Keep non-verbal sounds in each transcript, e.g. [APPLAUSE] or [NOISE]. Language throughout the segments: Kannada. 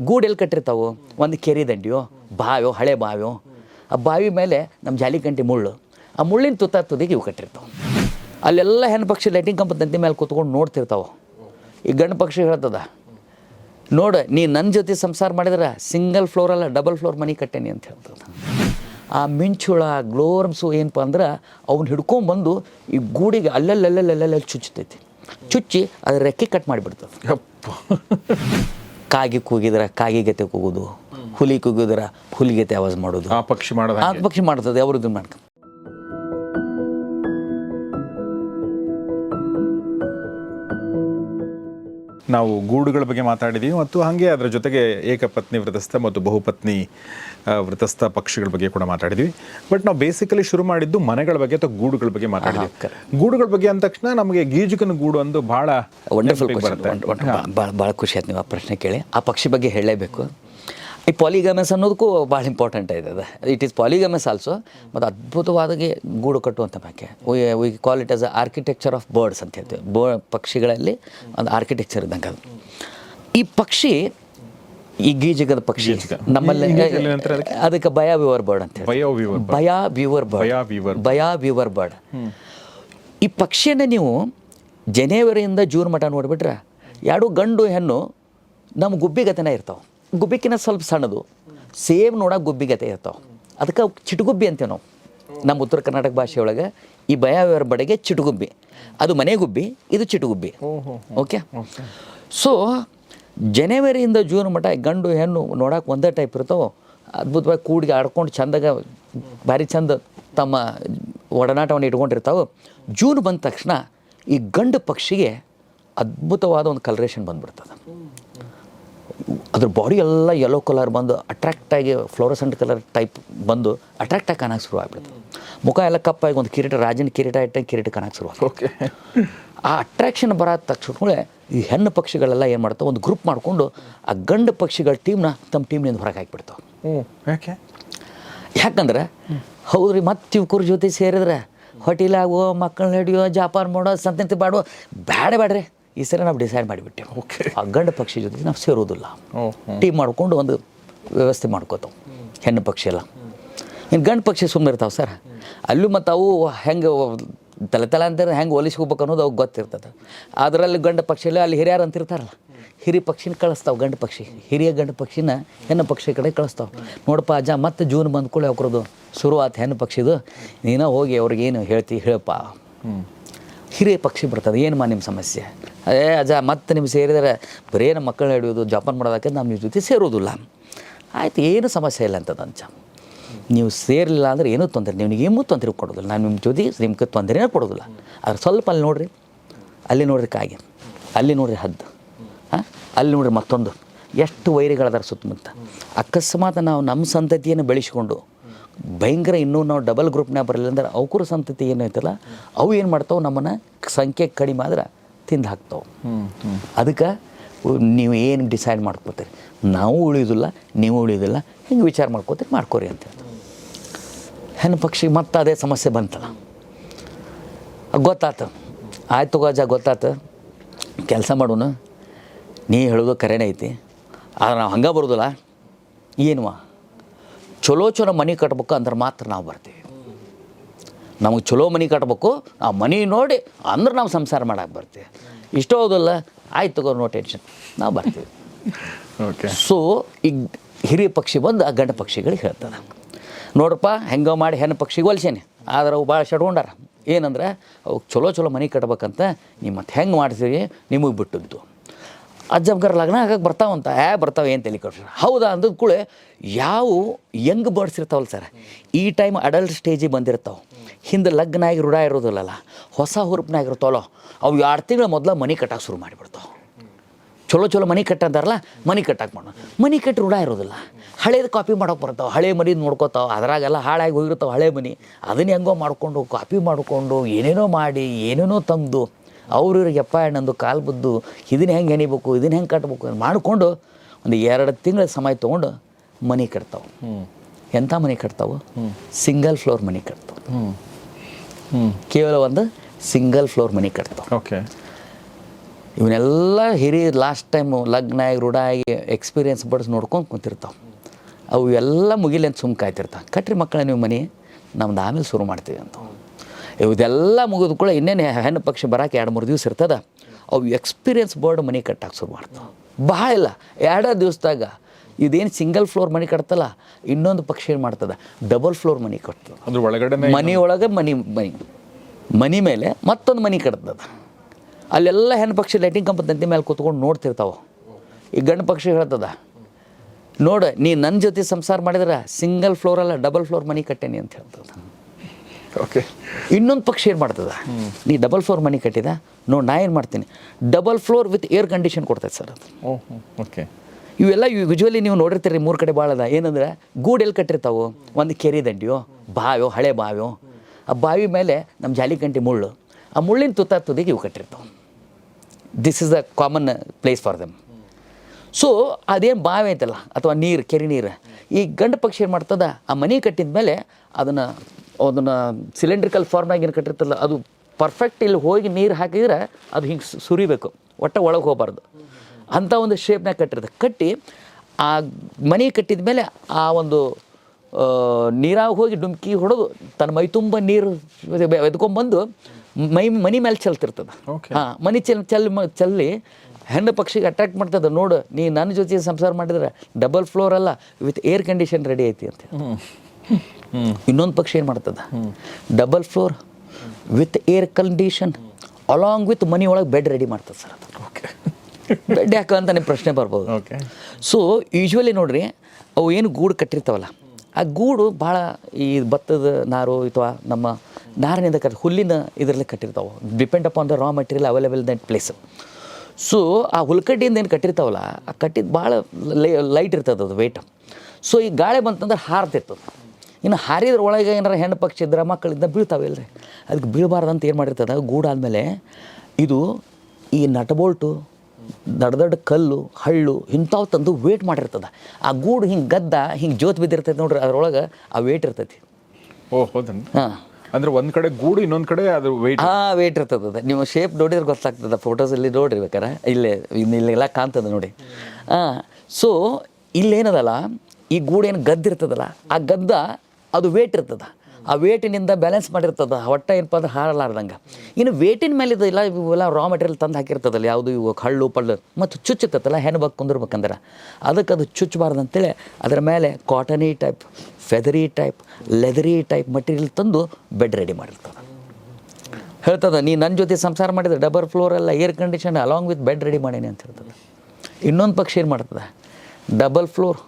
ಗೂಡು ಎಲ್ಲಿ ಕಟ್ಟಿರ್ತಾವು. ಒಂದು ಕೆರೆ ದಂಡಿಯೋ ಬಾವಿಯೋ ಹಳೆ ಬಾವಿಯೋ ಆ ಬಾವಿ ಮೇಲೆ ನಮ್ಮ ಜಾಲಿಕಂಟಿ ಮುಳ್ಳು. ಆ ಮುಳ್ಳಿನ ತುತ್ತ ತುದಿಗೆ ಇವು ಕಟ್ಟಿರ್ತಾವೆ. ಅಲ್ಲೆಲ್ಲ ಹೆಣ್ಣು ಪಕ್ಷಿ ಲೈಟಿಂಗ್ ಕಂಪ ತಂತಿ ಮೇಲೆ ಕೂತ್ಕೊಂಡು ನೋಡ್ತಿರ್ತಾವೆ. ಈ ಗಂಡು ಪಕ್ಷಿ ಹೇಳ್ತದ, ನೋಡು, ನೀ ನನ್ನ ಜೊತೆ ಸಂಸಾರ ಮಾಡಿದ್ರೆ ಸಿಂಗಲ್ ಫ್ಲೋರ್ ಅಲ್ಲ ಡಬಲ್ ಫ್ಲೋರ್ ಮನೆ ಕಟ್ಟೇನಿ ಅಂತ ಹೇಳ್ತದ. ಆ ಮಿಂಚುಳ ಗ್ಲೋರ್ಮ್ಸು ಏನಪ್ಪ ಅಂದ್ರೆ ಅವ್ನು ಹಿಡ್ಕೊಂಬಂದು ಈ ಗೂಡಿಗೆ ಅಲ್ಲಲ್ಲಲ್ಲಲ್ಲಲ್ಲಿ ಚುಚ್ಚತೈತಿ. ಚುಚ್ಚಿ ಅದ್ರ ರೆಕ್ಕೆ ಕಟ್ ಮಾಡಿಬಿಡ್ತದೆ. [LAUGHS] ಕಾಗಿ ಕೂಗಿದ್ರೆ ಕಾಗಿ ಗತೆ ಕೂಗೋದು ಹುಲಿ ಕೂಗಿದ್ರೆ ಹುಲಿ ಗತೆ ಆವಾಜ್ ಮಾಡೋದು. ಆ ಪಕ್ಷಿ ಮಾಡೋದು ಆ ಪಕ್ಷಿ ಮಾಡ್ತದೆ ಅವ್ರದ್ದು ಇದನ್ನ ನಾವು ಗೂಡುಗಳ ಬಗ್ಗೆ ಮಾತಾಡಿದ್ದೀವಿ ಮತ್ತು ಹಾಗೆ ಅದರ ಜೊತೆಗೆ ಏಕಪತ್ನಿ ವ್ರತಸ್ಥ ಮತ್ತು ಬಹುಪತ್ನಿ ವ್ರತಸ್ಥ ಪಕ್ಷಿಗಳ ಬಗ್ಗೆ ಕೂಡ ಮಾತಾಡಿದ್ವಿ. ಬಟ್ ನಾವು ಬೇಸಿಕಲಿ ಶುರು ಮಾಡಿದ್ದು ಮನೆಗಳ ಬಗ್ಗೆ ಅಥವಾ ಗೂಡುಗಳ ಬಗ್ಗೆ ಮಾತಾಡಿದ್ವಿ. ಗೂಡುಗಳ ಬಗ್ಗೆ ಅಂದ ತಕ್ಷಣ ನಮಗೆ ಗೀಜುಕನ ಗೂಡು ಒಂದು ನೆನಪಿಗೆ ಬರುತ್ತೆ. ಭಾಳ ಭಾಳ ಖುಷಿ ಆಯ್ತು ನೀವು ಆ ಪ್ರಶ್ನೆ ಕೇಳಿ. ಆ ಪಕ್ಷಿ ಬಗ್ಗೆ ಹೇಳಲೇಬೇಕು. ಈ ಪಾಲಿಗಮಸ್ ಅನ್ನೋದಕ್ಕೂ ಭಾಳ ಇಂಪಾರ್ಟೆಂಟ್ ಇದೆ ಅದು. ಇಟ್ ಈಸ್ ಪಾಲಿಗಮಸ್ ಆಲ್ಸೋ ಮತ್ತು ಅದ್ಭುತವಾದಾಗಿ ಗೂಡು ಕಟ್ಟುವಂಥ ಬಗ್ಗೆ we call it as a architecture of birds ಅಂತ ಹೇಳ್ತೀವಿ. ಬೋ ಪಕ್ಷಿಗಳಲ್ಲಿ ಒಂದು ಆರ್ಕಿಟೆಕ್ಚರ್ ಇದ್ದಂಗೆ ಅದು. ಈ ಪಕ್ಷಿ ಈ ಗೀಜಗದ ಪಕ್ಷಿ ನಮ್ಮಲ್ಲಿ ಅದಕ್ಕೆ? ಬಯ ವ್ಯೂವರ್ ಬರ್ಡ್ ಅಂತ ಭಯ ವ್ಯೂವರ್ ಬರ್ಡ್ ಭಯ ವ್ಯೂವರ್ ಬರ್ಡ್ ಈ ಪಕ್ಷಿಯನ್ನು ನೀವು ಜನೇವರಿಯಿಂದ ಜೂನ್ ಮಠ ನೋಡಿಬಿಟ್ರೆ ಎರಡು ಗಂಡು ಹೆಣ್ಣು ನಮ್ಮ ಗುಬ್ಬಿಗತನ ಇರ್ತಾವೆ. ಗುಬ್ಬಿಕಿನ ಸ್ವಲ್ಪ ಸಣ್ಣದು. ಸೇಮ್ ನೋಡೋಕೆ ಗುಬ್ಬಿಗತೆ ಇರ್ತಾವೆ. ಅದಕ್ಕೆ ಚಿಟುಗುಬ್ಬಿ ಅಂತೀವಿ ನಾವು. ನಮ್ಮ ಉತ್ತರ ಕರ್ನಾಟಕ ಭಾಷೆಯೊಳಗೆ ಈ ಬಡಗೆ ಬಡೆಗೆ ಚಿಟುಗುಬ್ಬಿ. ಅದು ಮನೆ ಗುಬ್ಬಿ ಇದು ಚಿಟುಗುಬ್ಬಿ. ಓಕೆ? ಸೊ ಜನವರಿಯಿಂದ ಜೂನ್ ಮಟ್ಟ ಗಂಡು ಹೆಣ್ಣು ನೋಡೋಕೆ ಒಂದೇ ಟೈಪ್ ಇರ್ತಾವೆ. ಅದ್ಭುತವಾಗಿ ಕೂಡಿಗೆ ಆಡ್ಕೊಂಡು ಚಂದಾಗ ಭಾರಿ ಚಂದ ತಮ್ಮ ಒಡನಾಟವನ್ನು ಇಟ್ಕೊಂಡಿರ್ತಾವೆ. ಜೂನ್ ಬಂದ ತಕ್ಷಣ ಈ ಗಂಡು ಪಕ್ಷಿಗೆ ಅದ್ಭುತವಾದ ಒಂದು ಕಲರೇಷನ್ ಬಂದ್ಬಿಡ್ತದೆ. ಅದ್ರ ಬಾಡಿ ಎಲ್ಲ ಯೆಲ್ಲೋ ಕಲರ್ ಬಂದು ಅಟ್ರಾಕ್ಟಾಗಿ ಫ್ಲೋರಸೆಂಟ್ ಕಲರ್ ಟೈಪ್ ಬಂದು ಅಟ್ರಾಕ್ಟಾಗಿ ಕಾಣಕ್ಕೆ ಶುರು ಆಗ್ಬಿಡುತ್ತೆ. ಮುಖ ಎಲ್ಲ ಕಪ್ಪಾಗಿ ಒಂದು ಕಿರೀಟ ರಾಜನ ಕಿರೀಟ ಇಟ್ಟಂಗೆ ಕಿರೀಟ ಕಾಣಕ್ಕೆ ಶುರು ಓಕೆ ಆ ಅಟ್ರಾಕ್ಷನ್ ಬರೋ ತಕ್ಷಣ ಈ ಹೆಣ್ಣು ಪಕ್ಷಿಗಳೆಲ್ಲ ಏನು ಮಾಡ್ತಾವೆ? ಒಂದು ಗ್ರೂಪ್ ಮಾಡಿಕೊಂಡು ಆ ಗಂಡು ಪಕ್ಷಿಗಳ ಟೀಮ್ನ ತಮ್ಮ ಟೀಮ್ನಿಂದ ಹೊರಗೆ ಹಾಕಿಬಿಡ್ತಾವೆ. ಯಾಕಂದ್ರೆ ಹೌದ್ರಿ ಮತ್ತೆ ಇವ್ಕರ ಜೊತೆ ಸೇರಿದ್ರೆ ಹೋಟೆಲಾಗೋ ಮಕ್ಕಳನ್ನ ಹಿಡಿಯೋ ಜಾಪಾನ್ ಮಾಡೋ ಸಂತಂತಿ ಬಾಡೋ ಬೇಡ ಬೇಡ್ರಿ ಈ ಸಲ ನಾವು ಡಿಸೈಡ್ ಮಾಡಿಬಿಟ್ಟೆ ಓಕೆ ಆ ಗಂಡ ಪಕ್ಷಿ ಜೊತೆ ನಾವು ಸೇರೋದಿಲ್ಲ ಟೀಮ್ ಮಾಡ್ಕೊಂಡು ಒಂದು ವ್ಯವಸ್ಥೆ ಮಾಡ್ಕೋತಾವೆ. ಹೆಣ್ಣು ಪಕ್ಷಿ ಎಲ್ಲ. ಇನ್ನು ಗಂಡು ಪಕ್ಷಿ ಸುಮ್ಮನೆ ಇರ್ತಾವೆ ಸರ್. ಅಲ್ಲೂ ಮತ್ತು ಅವು ಹೆಂಗೆ ತಲೆ ತಲೆ ಅಂತಾರೆ ಹೆಂಗೆ ಹೋಲಿಸ್ಕೋಬೇಕು ಅನ್ನೋದು ಅವು ಗೊತ್ತಿರ್ತದೆ. ಅದರಲ್ಲಿ ಗಂಡು ಪಕ್ಷಿಯಲ್ಲಿ ಅಲ್ಲಿ ಹಿರಿಯರು ಅಂತ ಇರ್ತಾರಲ್ಲ. ಹಿರಿ ಪಕ್ಷಿನ ಕಳಿಸ್ತಾವೆ ಗಂಡು ಪಕ್ಷಿ. ಹಿರಿಯ ಗಂಡು ಪಕ್ಷಿನ ಹೆಣ್ಣು ಪಕ್ಷಿ ಕಡೆ ಕಳಿಸ್ತಾವೆ. ನೋಡಪ್ಪ ಅಜ್ಜ ಮತ್ತೆ ಜೂನ್ ಬಂದ್ಕೊಳ್ಳಿ ಅವ್ರದ್ದು ಶುರುವಾತ ಹೆಣ್ಣು ಪಕ್ಷಿದು. ನೀನು ಹೋಗಿ ಅವ್ರಿಗೆ ಏನು ಹೇಳ್ತಿ ಹೇಳಪ್ಪ. ಹಿರಿಯ ಪಕ್ಷಿ ಬರ್ತದೆ. ಏನಮ್ಮ ನಿಮ್ಮ ಸಮಸ್ಯೆ? ಅದೇ ಅಜ ಮತ್ತೆ ನಿಮ್ಗೆ ಸೇರಿದರೆ ಬರೀ ನಮ್ಮ ಮಕ್ಕಳನ್ನ ಹಿಡಿಯೋದು, ಜಪಾನ್ ಮಾಡೋದಕ್ಕೆ ನಾವು ನಿಮ್ಮ ಜೊತೆ ಸೇರೋದಿಲ್ಲ. ಆಯ್ತು, ಏನು ಸಮಸ್ಯೆ ಇಲ್ಲ ಅಂತದ ಅಂಚ. ನೀವು ಸೇರಲಿಲ್ಲ ಅಂದ್ರೆ ಏನೂ ತೊಂದರೆ ನೀವು ಏನು ತೊಂದರೆ ಕೊಡೋದಿಲ್ಲ. ನಾನು ನಿಮ್ಮ ಜೊತೆ ನಿಮ್ಗೆ ತೊಂದರೆನೇ ಕೊಡೋದಿಲ್ಲ. ಆದ್ರೆ ಸ್ವಲ್ಪ ಅಲ್ಲಿ ನೋಡಿರಿ, ಅಲ್ಲಿ ನೋಡ್ರಿ ಕಾಗೆ, ಅಲ್ಲಿ ನೋಡ್ರಿ ಹದ್ದು, ಹಾಂ? ಅಲ್ಲಿ ನೋಡ್ರಿ ಮತ್ತೊಂದು. ಎಷ್ಟು ವೈರಿಗಳದಾರ ಸುತ್ತಮುತ್ತ. ಅಕಸ್ಮಾತ್ ನಾವು ನಮ್ಮ ಸಂತತಿಯನ್ನು ಬೆಳೆಸ್ಕೊಂಡು, ಭಯಂಕರ ಇನ್ನೂ ನಾವು ಡಬಲ್ ಗ್ರೂಪ್ನಾಗ ಬರಲಿಲ್ಲ ಅಂದ್ರೆ ಅವಕರ ಸಂತತಿ ಏನೈತಲ್ಲ ಅವು ಏನು ಮಾಡ್ತಾವೆ? ನಮ್ಮನ್ನು ಸಂಖ್ಯೆ ಕಡಿಮೆ ಆದ್ರೆ ತಿಂದು ಹಾಕ್ತಾವೆ ಅದಕ್ಕೆ ನೀವು ಏನು ಡಿಸೈಡ್ ಮಾಡ್ಕೋತೀರಿ? ನಾವು ಉಳಿಯೋದಿಲ್ಲ ನೀವು ಉಳಿಯೋದಿಲ್ಲ ಹಿಂಗೆ ವಿಚಾರ ಮಾಡ್ಕೋತೀರಿ ಮಾಡ್ಕೋರಿ ಅಂತ ಹೇಳ್ತಾರೆ. ಹೆಣ್ಣು ಪಕ್ಷಿಗೆ ಮತ್ತೆ ಅದೇ ಸಮಸ್ಯೆ ಬಂತಲ್ಲ. ಗೊತ್ತಾತು. ಆಯ್ತು ಗಾಜ ಗೊತ್ತಾತು. ಕೆಲಸ ಮಾಡೋಣ ನೀ ಹೇಳೋದು ಕರೆನೇ ಐತಿ. ಆದ್ರೆ ನಾವು ಹಂಗೆ ಬರೋದಿಲ್ಲ. ಏನುವ? ಚಲೋ ಚಲೋ ಮನೆ ಕಟ್ಬೇಕು ಅಂದ್ರೆ ಮಾತ್ರ ನಾವು ಬರ್ತೀವಿ. ನಮಗೆ ಚಲೋ ಮನೆ ಕಟ್ಬೇಕು ಆ ಮನೆ ನೋಡಿ ಅಂದ್ರೆ ನಾವು ಸಂಸಾರ ಮಾಡಕ್ಕೆ ಬರ್ತೀವಿ. ಇಷ್ಟ ಹೋಗೋದಲ್ಲ ಆಯ್ತು ತಗೋ ನೋ ಟೆನ್ಷನ್ ನಾವು ಬರ್ತೀವಿ. ಓಕೆ ಸೊ ಈಗ ಹಿರಿಯ ಪಕ್ಷಿ ಬಂದು ಆ ಗಂಡ ಪಕ್ಷಿಗಳಿಗೆ ಹೇಳ್ತಾರೆ ನೋಡಪ್ಪ ಹೆಂಗೆ ಮಾಡಿ ಹೆಣ್ಣು ಪಕ್ಷಿಗೆ ಹೊಲ್ಸೇನೆ. ಆದ್ರೆ ಅವು ಭಾಳ ಶಡ್ಕೊಂಡಾರ ಏನಂದ್ರೆ ಅವು ಚಲೋ ಚಲೋ ಮನೆ ಕಟ್ಬೇಕಂತ ನಿಮ್ಮ ಮತ್ತೆ ಹೆಂಗೆ ಮಾಡ್ತೀರಿ? ನಿಮಗೆ ಬಿಟ್ಟದ್ದು. ಅಜ್ಜಬ್ಗರ ಲಗ್ನ ಆಗಕ್ಕೆ ಬರ್ತಾವಂತ ಏ, ಬರ್ತಾವೆ ಏನು ತಲೆ ಹೌದಾ ಅಂದದ ಕೂಡ ಯಾವ ಯಂಗ್ ಬರ್ಡ್ಸ್ ಇರ್ತಾವಲ್ಲ ಸರ್. ಈ ಟೈಮ್ ಅಡಲ್ಟ್ ಸ್ಟೇಜಿಗೆ ಬಂದಿರ್ತಾವೆ. ಹಿಂದೆ ಲಗ್ನ ಆಗಿ ರೂಢ ಇರೋದಿಲ್ಲಲ್ಲ. ಹೊಸ ಹುರುಪ್ನಾಗ ಇರ್ತಾವಲ್ಲ, ಅವು ಎರಡು ತಿಂಗಳ ಮೊದಲು ಮನೆ ಕಟ್ಟಕ್ಕೆ ಶುರು ಮಾಡಿಬಿಡ್ತಾವೆ. ಚಲೋ ಚಲೋ ಮನೆ ಕಟ್ಟಂತಾರಲ್ಲ ಮನೆ ಕಟ್ಟಕ್ಕೆ ಮಾಡೋಣ ಮನೆ ಕಟ್ಟಿ ರೂಢ ಇರೋದಿಲ್ಲ. ಹಳೇದು ಕಾಪಿ ಮಾಡೋಕೆ ಬರ್ತಾವೆ, ಹಳೆ ಮನೆ ನೋಡ್ಕೋತಾವೆ, ಅದರಾಗೆಲ್ಲ ಹಾಳಾಗಿ ಹೋಗಿರ್ತಾವೆ ಹಳೆ ಮನೆ. ಅದನ್ನ ಹೆಂಗೋ ಮಾಡ್ಕೊಂಡು, ಕಾಪಿ ಮಾಡಿಕೊಂಡು, ಏನೇನೋ ಮಾಡಿ, ಏನೇನೋ ತಂದು. ಅವ್ರ ಇವ್ರಿಗೆ ಎಪ್ಪ ನಂದು ಕಾಲು ಬುದ್ದು ಇದನ್ನ ಹೆಂಗೆ ಹೆಣಿಬೇಕು ಇದನ್ನ ಹೆಂಗೆ ಕಟ್ಬೇಕು ಅಂತ ಮಾಡಿಕೊಂಡು ಒಂದು ಎರಡು ತಿಂಗಳ ಸಮಯ ತೊಗೊಂಡು ಮನೆ ಕಟ್ತಾವೆ. ಎಂಥ ಮನೆ ಕಟ್ತಾವೆ? ಸಿಂಗಲ್ ಫ್ಲೋರ್ ಮನೆ ಕಟ್ತಾವೆ. ಹ್ಞೂ ಹ್ಞೂ ಕೇವಲ ಒಂದು ಸಿಂಗಲ್ ಫ್ಲೋರ್ ಮನೆ ಕಟ್ತಾವೆ. ಓಕೆ. ಇವನ್ನೆಲ್ಲ ಹಿರಿಯ ಲಾಸ್ಟ್ ಟೈಮು ಲಗ್ನ ಆಗಿ ರೂಢ ಆಗಿ ಎಕ್ಸ್ಪೀರಿಯನ್ಸ್ ಬಡ್ಸ್ ನೋಡ್ಕೊಂಡು ಕುಂತಿರ್ತಾವೆ. ಅವು ಎಲ್ಲ ಮುಗಿಲಿ ಅಂತ ಸುಮ್ಮ ಕಾಯ್ತಿರ್ತಾವೆ ಕಟ್ರಿ ಮಕ್ಕಳ ನೀವು ಮನೆ ನಮ್ದು ಆಮೇಲೆ ಶುರು ಮಾಡ್ತೀವಿ ಅಂತ. ಇದೆಲ್ಲ ಮುಗಿದ ಕೂಡ ಇನ್ನೇನು ಹೆಣ್ಣು ಪಕ್ಷಿ ಬರೋಕೆ ಎರಡು ಮೂರು ದಿವಸ ಇರ್ತದ ಅವು ಎಕ್ಸ್ಪೀರಿಯನ್ಸ್ ಬೋರ್ಡ್ ಮನೆ ಕಟ್ಟಕ್ಕೆ ಶುರು ಮಾಡ್ತಾವೆ. ಭಾಳ ಇಲ್ಲ ಎರಡೇ ದಿವಸದಾಗ ಇದೇನು ಸಿಂಗಲ್ ಫ್ಲೋರ್ ಮನೆ ಕಟ್ತಲ್ಲ ಇನ್ನೊಂದು ಪಕ್ಷಿ ಏನು ಮಾಡ್ತದ ಡಬಲ್ ಫ್ಲೋರ್ ಮನೆ ಕಟ್ತದೆ. ಅದ್ರ ಒಳಗಡೆ ಮನೆ ಒಳಗೆ ಮನೆ ಮನೆ ಮನೆ ಮೇಲೆ ಮತ್ತೊಂದು ಮನೆ ಕಟ್ತದ. ಅಲ್ಲೆಲ್ಲ ಹೆಣ್ಣು ಪಕ್ಷಿ ಲೈಟಿಂಗ್ ಕಂಪ ತಂತಿ ಮೇಲೆ ಕೂತ್ಕೊಂಡು ನೋಡ್ತಿರ್ತಾವೆ. ಈ ಗಂಡು ಪಕ್ಷಿ ಹೇಳ್ತದ ನೋಡು ನೀ ನನ್ನ ಜೊತೆ ಸಂಸಾರ ಮಾಡಿದ್ರೆ ಸಿಂಗಲ್ ಫ್ಲೋರಲ್ಲ ಅಲ್ಲ ಡಬಲ್ ಫ್ಲೋರ್ ಮನೆ ಕಟ್ಟೇನಿ ಅಂತ ಹೇಳ್ತದ. ಓಕೆ ಇನ್ನೊಂದು ಪಕ್ಷ ಏನು ಮಾಡ್ತದ? ನೀ ಡಬಲ್ ಫ್ಲೋರ್ ಮನೆ ಕಟ್ಟಿದ? ನೋಡಿ ನಾ ಏನು ಮಾಡ್ತೀನಿ? Double floor with air condition ಕೊಡ್ತೈತೆ sir ಅದು. ಓಹ್ ಓಕೆ ಇವೆಲ್ಲ ಯೂಶ್ವಲಿ ನೀವು ನೋಡಿರ್ತೀರಿ ಮೂರು ಕಡೆ ಭಾಳ ಅದ. ಏನಂದ್ರೆ ಗೂಡು ಎಲ್ಲಿ ಕಟ್ಟಿರ್ತಾವೆ? ಒಂದು ಕೆರೆ ದಂಡಿಯೋ ಬಾವಿಯೋ ಹಳೆ ಬಾವಿಯೋ. ಆ ಬಾವಿ ಮೇಲೆ ನಮ್ಮ ಜಾಲಿಕಂಟಿ ಮುಳ್ಳು. ಆ ಮುಳ್ಳಿನ ತುತ್ತ ತುದಿಗೆ ಇವು ಕಟ್ಟಿರ್ತಾವೆ. This is the common place for them so ಅದೇನು ಬಾವಿ ಐತಲ್ಲ ಅಥವಾ ನೀರು ಕೆರೆ ನೀರು ಈ ಗಂಡು ಪಕ್ಷಿ ಏನು ಮಾಡ್ತದ? ಆ ಮನೆ ಕಟ್ಟಿದ ಮೇಲೆ ಅದನ್ನು ಅದನ್ನು ಸಿಲಿಂಡ್ರಿಕಲ್ ಫಾರ್ಮ್ನಾಗ ಏನು ಕಟ್ಟಿರ್ತಲ್ಲ ಅದು ಪರ್ಫೆಕ್ಟ್ ಇಲ್ಲಿ ಹೋಗಿ ನೀರು ಹಾಕಿದ್ರೆ ಅದು ಹಿಂಗೆ ಸುರಿಬೇಕು ಒಟ್ಟ ಒಳಗೆ ಹೋಗಬಾರ್ದು. ಅಂಥ ಒಂದು ಶೇಪ್ನಾಗ ಕಟ್ಟಿರ್ತದೆ ಕಟ್ಟಿ ಆ ಮನೆ ಕಟ್ಟಿದ ಮೇಲೆ ಆ ಒಂದು ನೀರಾಗಿ ಹೋಗಿ ಡುಮ್ಕಿ ಹೊಡೆದು ತನ್ನ ಮೈ ತುಂಬ ನೀರು ಎದ್ಕೊಂಡ್ಬಂದು ಮೈ ಮನಿ ಮೇಲೆ ಚೆಲ್ತಿರ್ತದೆ. ಓಕೆ ಹಾಂ ಮನಿ ಚೆಲ್ ಚೆಲ್ ಚೆಲ್ಲಿ ಹೆಣ್ಣು ಪಕ್ಷಿಗೆ ಅಟ್ರಾಕ್ಟ್ ಮಾಡ್ತದೆ ನೋಡು ನೀ ನನ್ನ ಜೊತೆ ಸಂಸಾರ ಮಾಡಿದ್ರೆ ಡಬಲ್ ಫ್ಲೋರ್ ಅಲ್ಲ ವಿತ್ ಏರ್ ಕಂಡೀಷನ್ ರೆಡಿ ಐತಿ ಅಂತ ಇನ್ನೊಂದು ಪಕ್ಷ ಏನು ಮಾಡ್ತದೆ? Double floor with air condition along with ಮನಿ ಒಳಗೆ ಬೆಡ್ ರೆಡಿ ಮಾಡ್ತದೆ ಸರ್ ಅದು. ಓಕೆ ಬೆಡ್ ಯಾಕೆ ಅಂತ ನಿಮ್ಮ ಪ್ರಶ್ನೆ ಬರ್ಬೋದು. ಓಕೆ ಸೊ ಯೂಶ್ವಲಿ ನೋಡ್ರಿ ಅವು ಏನು ಗೂಡು ಕಟ್ಟಿರ್ತಾವಲ್ಲ ಆ ಗೂಡು ಭಾಳ ಈ ಭತ್ತದ ನಾರು ಅಥವಾ ನಮ್ಮ ನಾರಿನಿಂದ ಕಟ್ಟಿ ಹುಲ್ಲಿನ ಇದರಲ್ಲಿ ಕಟ್ಟಿರ್ತಾವೆ. Depend upon the raw material available that place so ಆ ಹುಲ್ಕಡ್ಡಿಯಿಂದ ಏನು ಕಟ್ಟಿರ್ತಾವಲ್ಲ ಆ ಕಟ್ಟಿದ್ದು ಭಾಳ ಲೈಟ್ ಇರ್ತದೆ ಅದು ವೆಯ್ಟ್ ಸೊ ಈ ಗಾಳಿ ಬಂತಂದ್ರೆ ಹಾರ್ತಿರ್ತದೆ ಇನ್ನು ಹಾರಿದ್ರ ಒಳಗೆ ಏನಾರ ಹೆಣ್ಣು ಪಕ್ಷಿ ಇದ್ರೆ ಮಕ್ಕಳಿಂದ ಬೀಳ್ತಾವೆ ಇಲ್ಲರಿ ಅದಕ್ಕೆ ಬೀಳಬಾರ್ದು ಅಂತ ಏನು ಮಾಡಿರ್ತದೆ? ಗೂಡಾದಮೇಲೆ ಇದು ಈ ನಟಬೋಲ್ಟು ದೊಡ್ಡ ದೊಡ್ಡ ಕಲ್ಲು ಹಳ್ಳು ಇಂಥವು ತಂದು ವೇಟ್ ಮಾಡಿರ್ತದೆ. ಆ ಗೂಡು ಹಿಂಗೆ ಗದ್ದ ಹಿಂಗೆ ಜೋತ್ ಬಿದ್ದಿರ್ತೈತೆ ನೋಡ್ರಿ ಅದ್ರೊಳಗೆ ಆ ವೇಟ್ ಇರ್ತೈತಿ. ಓ ಹೌದನ್ ಹಾಂ. ಅಂದ್ರೆ ಒಂದು ಕಡೆ ಗೂಡು ಇನ್ನೊಂದು ಕಡೆ ಅದು ವೆಯ್ಟ್ ಹಾಂ ವೇಟ್ ಇರ್ತದೆ ನೀವು ಶೇಪ್ ನೋಡಿದ್ರೆ ಗೊತ್ತಾಗ್ತದೆ ಫೋಟೋಸಲ್ಲಿ ನೋಡ್ರಿ ಬೇಕಾರೆ. ಇಲ್ಲೇ ಇನ್ನು ಇಲ್ಲೆಲ್ಲ ಕಾಣ್ತದೆ ನೋಡಿ. ಹಾಂ ಸೊ ಇಲ್ಲೇನದಲ್ಲ ಈ ಗೂಡು ಏನು ಗದ್ದಿರ್ತದಲ್ಲ ಆ ಗದ್ದ ಅದು ವೇಟ್ ಇರ್ತದೆ. ಆ ವೇಟಿನಿಂದ ಬ್ಯಾಲೆನ್ಸ್ ಮಾಡಿರ್ತದೆ. ಹೊಟ್ಟೆ ಏನಪ್ಪ ಅಂದ್ರೆ ಹಾರಲಾರ್ದಂಗೆ ಇನ್ನು ವೇಟಿನ ಮೇಲೆ ಇದೆಲ್ಲ ಇವೆಲ್ಲ ರಾ ಮೆಟೀರಿಯಲ್ ತಂದು ಹಾಕಿರ್ತದಲ್ಲ, ಯಾವುದು ಇವು ಹಳ್ಳು, ಪಳ್ಳು, ಮತ್ತು ಚುಚ್ಚುತ್ತಲ್ಲ ಹೆಣ್ಣು ಬಗ್ಗೆ ಕುಂದಿರ್ಬೇಕಂದ್ರೆ. ಅದಕ್ಕೆ ಅದು ಚುಚ್ಚಬಾರ್ದು ಅಂತೇಳಿ ಅದರ ಮೇಲೆ cottony type feathery type leathery type material ತಂದು ಬೆಡ್ ರೆಡಿ ಮಾಡಿರ್ತದೆ ಹೇಳ್ತದೆ, ನೀ ನನ್ನ ಜೊತೆ ಸಂಸಾರ ಮಾಡಿದ್ರೆ ಡಬಲ್ ಫ್ಲೋರ್ ಎಲ್ಲ air condition along with bed ready ಮಾಡೀನಿ ಅಂತ ಹೇಳ್ತದೆ. ಇನ್ನೊಂದು ಪಕ್ಷ ಏನು ಮಾಡ್ತದೆ? Double floor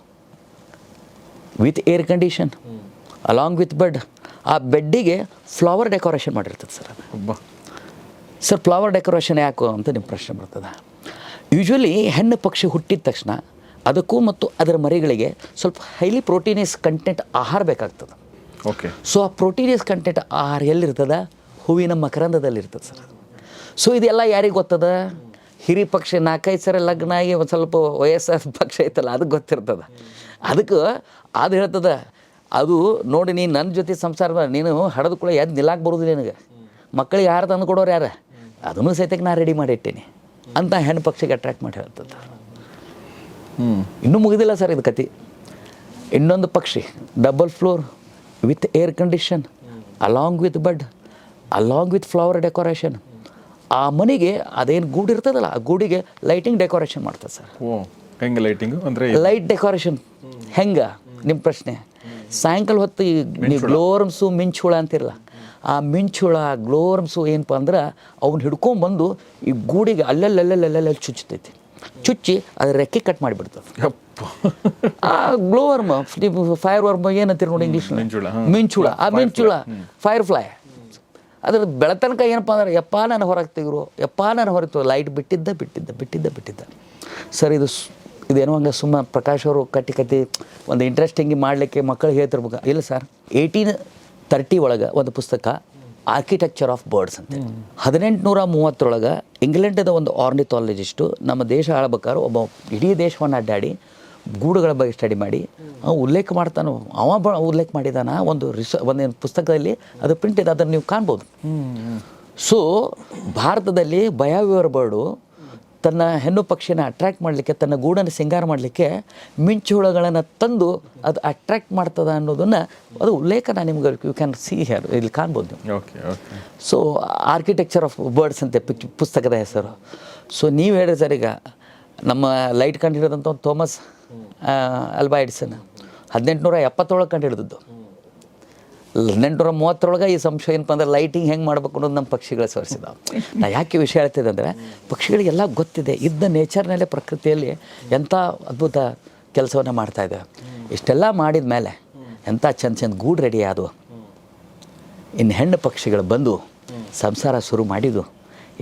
with air condition along with bed ಆ ಬೆಡ್ಡಿಗೆ ಫ್ಲವರ್ ಡೆಕೋರೇಷನ್ ಮಾಡಿರ್ತದೆ ಸರ್. ಸರ್ ಫ್ಲವರ್ ಡೆಕೋರೇಷನ್ ಯಾಕು ಅಂತ ನಿಮ್ಮ ಪ್ರಶ್ನೆ ಬರ್ತದೆ. ಯೂಶ್ವಲಿ ಹೆಣ್ಣು ಪಕ್ಷಿ ಹುಟ್ಟಿದ ತಕ್ಷಣ ಅದಕ್ಕೂ ಮತ್ತು ಅದರ ಮರಿಗಳಿಗೆ ಸ್ವಲ್ಪ ಹೈಲಿ ಪ್ರೋಟೀನಿಯಸ್ ಕಂಟೆಂಟ್ ಆಹಾರ ಬೇಕಾಗ್ತದೆ. ಓಕೆ ಸೊ ಆ ಪ್ರೋಟೀನಿಯಸ್ ಕಂಟೆಂಟ್ ಆಹಾರ ಎಲ್ಲಿರ್ತದೆ? ಹೂವಿನ ಮಕರಂದದಲ್ಲಿ ಇರ್ತದೆ ಸರ್. ಸೊ ಇದೆಲ್ಲ ಯಾರಿಗೆ ಗೊತ್ತದ? ಹಿರಿ ಪಕ್ಷಿ ನಾಲ್ಕೈದು ಸರ ಲಗ್ನ ಆಗಿ ಒಂದು ಸ್ವಲ್ಪ ವಯಸ್ಸಾದ ಪಕ್ಷ ಐತಲ್ಲ ಅದಕ್ಕೆ ಗೊತ್ತಿರ್ತದೆ. ಅದಕ್ಕೆ ಅದು ಹೇಳ್ತದ ಅದು ನೋಡಿ ನೀನು ನನ್ನ ಜೊತೆ ಸಂಸಾರ ನೀನು ಹಡದ ಕೂಡ ಎದ್ದು ನಿಲ್ಲಕ್ಕೆ ಬರೋದಿಲ್ಲ ನಿನಗೆ. ಮಕ್ಕಳಿಗೆ ಯಾರು ತಂದು ಕೊಡೋರು ಯಾರು? ಅದನ್ನು ಸಹಿತಕ್ಕೆ ನಾನು ರೆಡಿ ಮಾಡಿಟ್ಟೇನೆ ಅಂತ ಹೆಣ್ಣು ಪಕ್ಷಿಗೆ ಅಟ್ರಾಕ್ಟ್ ಮಾಡಿ ಹೇಳ್ತದೆ. ಹ್ಮ್. ಇನ್ನೂ ಮುಗಿದಿಲ್ಲ ಸರ್ ಇದು ಕತಿ ಇನ್ನೊಂದು ಪಕ್ಷಿ double floor with air condition along with bed along with flower decoration ಆ ಮನೆಗೆ ಅದೇನು ಗೂಡು ಇರ್ತದಲ್ಲ ಆ ಗೂಡಿಗೆ ಲೈಟಿಂಗ್ ಡೆಕೋರೇಷನ್ ಮಾಡ್ತದೆ ಸರ್. ಹೆಂಗೆ ಲೈಟಿಂಗು ಅಂದರೆ ಲೈಟ್ ಡೆಕೋರೇಷನ್ ಹೆಂಗ? ನಿಮ್ಮ ಪ್ರಶ್ನೆ. ಸಾಯಂಕಾಲ ಹೊತ್ತು ಈ ನೀವು ಗ್ಲೋರಮ್ಸು ಮಿಂಚುಳ ಅಂತಿರಲ್ಲ ಆ ಮಿಂಚುಳ ಗ್ಲೋರಮ್ಸು ಏನಪ್ಪ ಅಂದ್ರೆ ಅವ್ನು ಹಿಡ್ಕೊಂಬಂದು ಈ ಗೂಡಿಗೆ ಅಲ್ಲಲ್ಲಲ್ಲಲ್ಲಲ್ಲಿ ಚುಚ್ಚುತ್ತೈತಿ ಚುಚ್ಚಿ ಅದು ರೆಕ್ಕೆ ಕಟ್ ಮಾಡಿಬಿಡ್ತದೆ. ಯಪ್ಪ. ಆ ಗ್ಲೋವರ್ಮ್ ಫೈರ್ ವರ್ಮ್ ಏನಂತೀರಿ ನೋಡಿ ಇಂಗ್ಲೀಷ್ ಮಿಂಚುಳ, ಮಿಂಚುಳ ಆ ಮಿಂಚುಳ ಫೈರ್ ಫ್ಲೈ ಅದ್ರ ಬೆಳತನಕ ಏನಪ್ಪ ಅಂದ್ರೆ ಯಪ್ಪ ನಾನು ಹೊರಗೆ ತೆಗಿರು ಯಪ್ಪ ನಾನು ಹೊರಗೆ ಲೈಟ್ ಬಿಟ್ಟಿದ್ದ ಬಿಟ್ಟಿದ್ದ ಬಿಟ್ಟಿದ್ದ ಬಿಟ್ಟಿದ್ದ. ಸರ್ ಇದು ಇದೇನೋ ಹಂಗೆ ಸುಮ್ಮ ಪ್ರಕಾಶ್ ಅವರು ಕಟ್ಟಿ ಕಟ್ಟಿ ಒಂದು ಇಂಟ್ರೆಸ್ಟಿಂಗ್ ಮಾಡಲಿಕ್ಕೆ ಮಕ್ಕಳು ಹೇಳ್ತಿರ್ಬೇಕು. ಇಲ್ಲ ಸರ್ ಏಯ್ಟೀನ್ ತರ್ಟಿ ಒಳಗೆ ಒಂದು ಪುಸ್ತಕ ಆರ್ಕಿಟೆಕ್ಚರ್ ಆಫ್ ಬರ್ಡ್ಸ್ ಅಂತ. ಹದಿನೆಂಟುನೂರ ಮೂವತ್ತರೊಳಗೆ ಇಂಗ್ಲೆಂಡದ ಒಂದು ಆರ್ನಿಥಾಲಜಿಸ್ಟು ನಮ್ಮ ದೇಶ ಆಳ್ಬೇಕಾದ್ರೆ ಒಬ್ಬ ಇಡೀ ದೇಶವನ್ನು ಅಡ್ಡಾಡಿ ಗೂಡುಗಳ ಬಗ್ಗೆ ಸ್ಟಡಿ ಮಾಡಿ ಅವ ಉಲ್ಲೇಖ ಮಾಡ್ತಾನೋ. ಅವ ಬ ಉಲ್ಲೇಖ ಮಾಡಿದಾನ ಒಂದು ರಿಸ ಒಂದೇನು ಪುಸ್ತಕದಲ್ಲಿ ಅದು ಪ್ರಿಂಟ್ ಇದೆ ಅದನ್ನು ನೀವು ಕಾಣ್ಬೋದು. ಸೊ ಭಾರತದಲ್ಲಿ ಬಯಾವ್ಯೂರ್ ಬರ್ಡು ತನ್ನ ಹೆಣ್ಣು ಪಕ್ಷಿನ ಅಟ್ರ್ಯಾಕ್ಟ್ ಮಾಡಲಿಕ್ಕೆ ತನ್ನ ಗೂಡನ್ನು ಸಿಂಗಾರ ಮಾಡಲಿಕ್ಕೆ ಮಿಂಚು ಹುಳಗಳನ್ನು ತಂದು ಅದು ಅಟ್ರ್ಯಾಕ್ಟ್ ಮಾಡ್ತದ ಅನ್ನೋದನ್ನು ಅದು ಉಲ್ಲೇಖ ನಾನು ನಿಮ್ಗೆ ಯು ಕ್ಯಾನ್ ಸಿ ಹಿಯರ್ ಇಲ್ಲಿ ಕಾಣ್ಬೋದು ನೀವು. ಸೊ ಆರ್ಕಿಟೆಕ್ಚರ್ ಆಫ್ ಬರ್ಡ್ಸ್ ಅಂತ ಪಿಕ್ ಪುಸ್ತಕದ ಹೆಸರು. ಸೊ ನೀವು ಹೇಳಿರಿ ಸರ್ ಈಗ ನಮ್ಮ ಲೈಟ್ ಕಂಡು ಹಿಡಿದಂಥ ಒಂದು ಥೋಮಸ್ ಅಲ್ಬಾ ಎಡಿಸನ್ ಹದಿನೆಂಟುನೂರ ಎಪ್ಪತ್ತೊಳಗೆ ಕಂಡು ಹಿಡಿದದ್ದು ಹದಿನೆಂಟುನೂರ ಮೂವತ್ತರೊಳಗೆ ಈ ಸಂಶಯ ಏನಪ್ಪ ಅಂದ್ರೆ ಲೈಟಿಂಗ್ ಹೆಂಗೆ ಮಾಡ್ಬೇಕು ಅನ್ನೋದು ನಮ್ಮ ಪಕ್ಷಿಗಳು ಸೋರಿಸಿದ ನಾ ಯಾಕೆ ವಿಷಯ ಹೇಳ್ತಿದ್ದೆ ಅಂದರೆ ಪಕ್ಷಿಗಳಿಗೆಲ್ಲ ಗೊತ್ತಿದೆ. ಇದ್ದ ನೇಚರ್ನಲ್ಲೇ ಪ್ರಕೃತಿಯಲ್ಲಿ ಎಂಥ ಅದ್ಭುತ ಕೆಲಸವನ್ನು ಮಾಡ್ತಾ ಇದ್ದಾವೆ ಇಷ್ಟೆಲ್ಲ ಮಾಡಿದ ಮೇಲೆ ಎಂಥ ಚಂದ ಚಂದ ಗೂಡು ರೆಡಿ ಆದವು. ಇನ್ನು ಹೆಣ್ಣು ಪಕ್ಷಿಗಳು ಬಂದು ಸಂಸಾರ ಶುರು ಮಾಡಿದ್ದು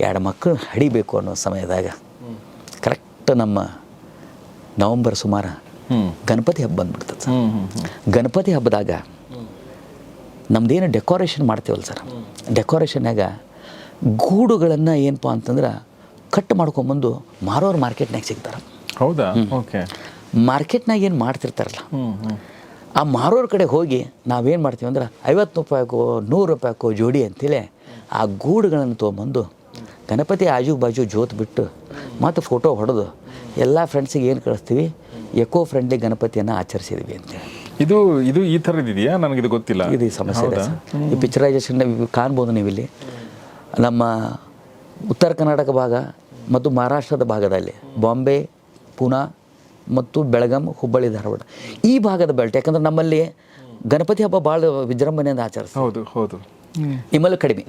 ಎರಡು ಮಕ್ಕಳು ಹಡಿಬೇಕು ಅನ್ನೋ ಸಮಯದಾಗ ಕರೆಕ್ಟ್ ನಮ್ಮ ನವಂಬರ್ ಸುಮಾರು. ಗಣಪತಿ ಹಬ್ಬ ಬಂದ್ಬಿಡ್ತದೆ ಗಣಪತಿ ಹಬ್ಬದಾಗ ನಮ್ದೇನು ಡೆಕೋರೇಷನ್ ಮಾಡ್ತೀವಲ್ಲ ಸರ್? ಡೆಕೋರೇಷನ್ನಾಗ ಗೂಡುಗಳನ್ನು ಏನಪ್ಪ ಅಂತಂದ್ರೆ ಕಟ್ ಮಾಡ್ಕೊಂಬಂದು ಮಾರೋರು ಮಾರ್ಕೆಟ್ನಾಗ ಸಿಗ್ತಾರೆ. ಹೌದಾ? ಓಕೆ. ಮಾರ್ಕೆಟ್ನಾಗ ಏನು ಮಾಡ್ತಿರ್ತಾರಲ್ಲ? ಆ ಮಾರೋರ ಕಡೆ ಹೋಗಿ ನಾವೇನು ಮಾಡ್ತೀವಿ ಅಂದ್ರೆ ಐವತ್ತು ರೂಪಾಯಿಕೋ ನೂರು ರೂಪಾಯಿಕೋ ಜೋಡಿ ಅಂತೇಳಿ ಆ ಗೂಡುಗಳನ್ನು ತೊಗೊಂಬಂದು ಗಣಪತಿ ಆಜು ಬಾಜು ಜೋತು ಬಿಟ್ಟು ಮತ್ತು ಫೋಟೋ ಹೊಡೆದು ಎಲ್ಲ ಫ್ರೆಂಡ್ಸಿಗೆ ಏನು ಕಳಿಸ್ತೀವಿ? ಎಕೋ ಫ್ರೆಂಡ್ಲಿ ಗಣಪತಿಯನ್ನು ಆಚರಿಸಿದ್ವಿ ಅಂತೇಳಿ. ಇದು ಇದು ಈ ಥರದ್ದು ಇದೆಯಾ? ನನಗಿದು ಗೊತ್ತಿಲ್ಲ. ಇದು ಈ ಸಮಸ್ಯೆ ಇದೆ ಸರ್. ಈ ಪಿಕ್ಚರೈಸೇಷನ್ ಕಾಣ್ಬೋದು ನೀವು ಇಲ್ಲಿ ನಮ್ಮ ಉತ್ತರ ಕರ್ನಾಟಕ ಭಾಗ ಮತ್ತು ಮಹಾರಾಷ್ಟ್ರದ ಭಾಗದಲ್ಲಿ ಬಾಂಬೆ ಪುಣಾ ಮತ್ತು ಬೆಳಗಾಂ ಹುಬ್ಬಳ್ಳಿ ಧಾರವಾಡ ಈ ಭಾಗದ ಬೆಲ್ಟ್ ಯಾಕಂದ್ರೆ ನಮ್ಮಲ್ಲಿ ಗಣಪತಿ ಹಬ್ಬ ಭಾಳ ವಿಜೃಂಭಣೆಯಿಂದ ಆಚರಿಸ್ತಾರೆ. ಹೌದು ಹೌದು. ನಿಮ್ಮಲ್ಲಿ ಕಡಿಮೆ.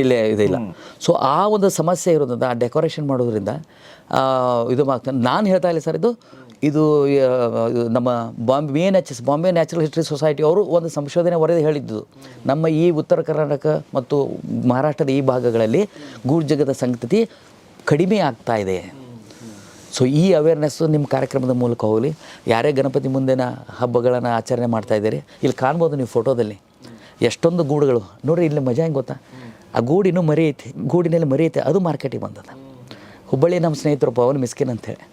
ಇಲ್ಲೇ ಇದಿಲ್ಲ ಸೊ ಆ ಒಂದು ಸಮಸ್ಯೆ ಇರೋದ್ರಿಂದ ಆ ಡೆಕೋರೇಷನ್ ಮಾಡೋದ್ರಿಂದ ಇದು ಆಗ್ತದೆ ನಾನು ಹೇಳ್ತಾ ಇಲ್ಲ ಸರ್ ಇದು ಇದು ನಮ್ಮ ಬಾಂಬೆ ಎಸ್ ಬಾಂಬೆ ನ್ಯಾಚುರಲ್ ಹಿಸ್ಟ್ರಿ ಸೊಸೈಟಿ ಅವರು ಒಂದು ಸಂಶೋಧನೆ ವರದಿ ಹೇಳಿದ್ದು. ನಮ್ಮ ಈ ಉತ್ತರ ಕರ್ನಾಟಕ ಮತ್ತು ಮಹಾರಾಷ್ಟ್ರದ ಈ ಭಾಗಗಳಲ್ಲಿ ಗೂರ್ಜಗದ ಸಂಗತಿ ಕಡಿಮೆ ಆಗ್ತಾ ಇದೆ. ಸೊ ಈ ಅವೇರ್ನೆಸ್ಸು ನಿಮ್ಮ ಕಾರ್ಯಕ್ರಮದ ಮೂಲಕ ಹೋಗಲಿ. ಯಾರೇ ಗಣಪತಿ ಮುಂದಿನ ಹಬ್ಬಗಳನ್ನು ಆಚರಣೆ ಮಾಡ್ತಾ ಇದ್ದೀರಿ, ಇಲ್ಲಿ ಕಾಣ್ಬೋದು ನೀವು ಫೋಟೋದಲ್ಲಿ. ಎಷ್ಟೊಂದು ಗೂಡುಗಳು. ನೋಡಿರಿ, ಇಲ್ಲಿ ಮಜಾ ಹೆಂಗೆ ಗೊತ್ತಾ? ಆ ಗೂಡಿನೂ ಮರಿ ಐತಿ ಗೂಡಿನಲ್ಲಿ ಮರಿ ಐತೆ ಅದು ಮಾರ್ಕೆಟಿಗೆ ಬಂದದ. ಹುಬ್ಬಳ್ಳಿ ನಮ್ಮ ಸ್ನೇಹಿತರು ಪವನ್ ಮಿಸ್ಕಿನ್ ಅಂತೇಳಿ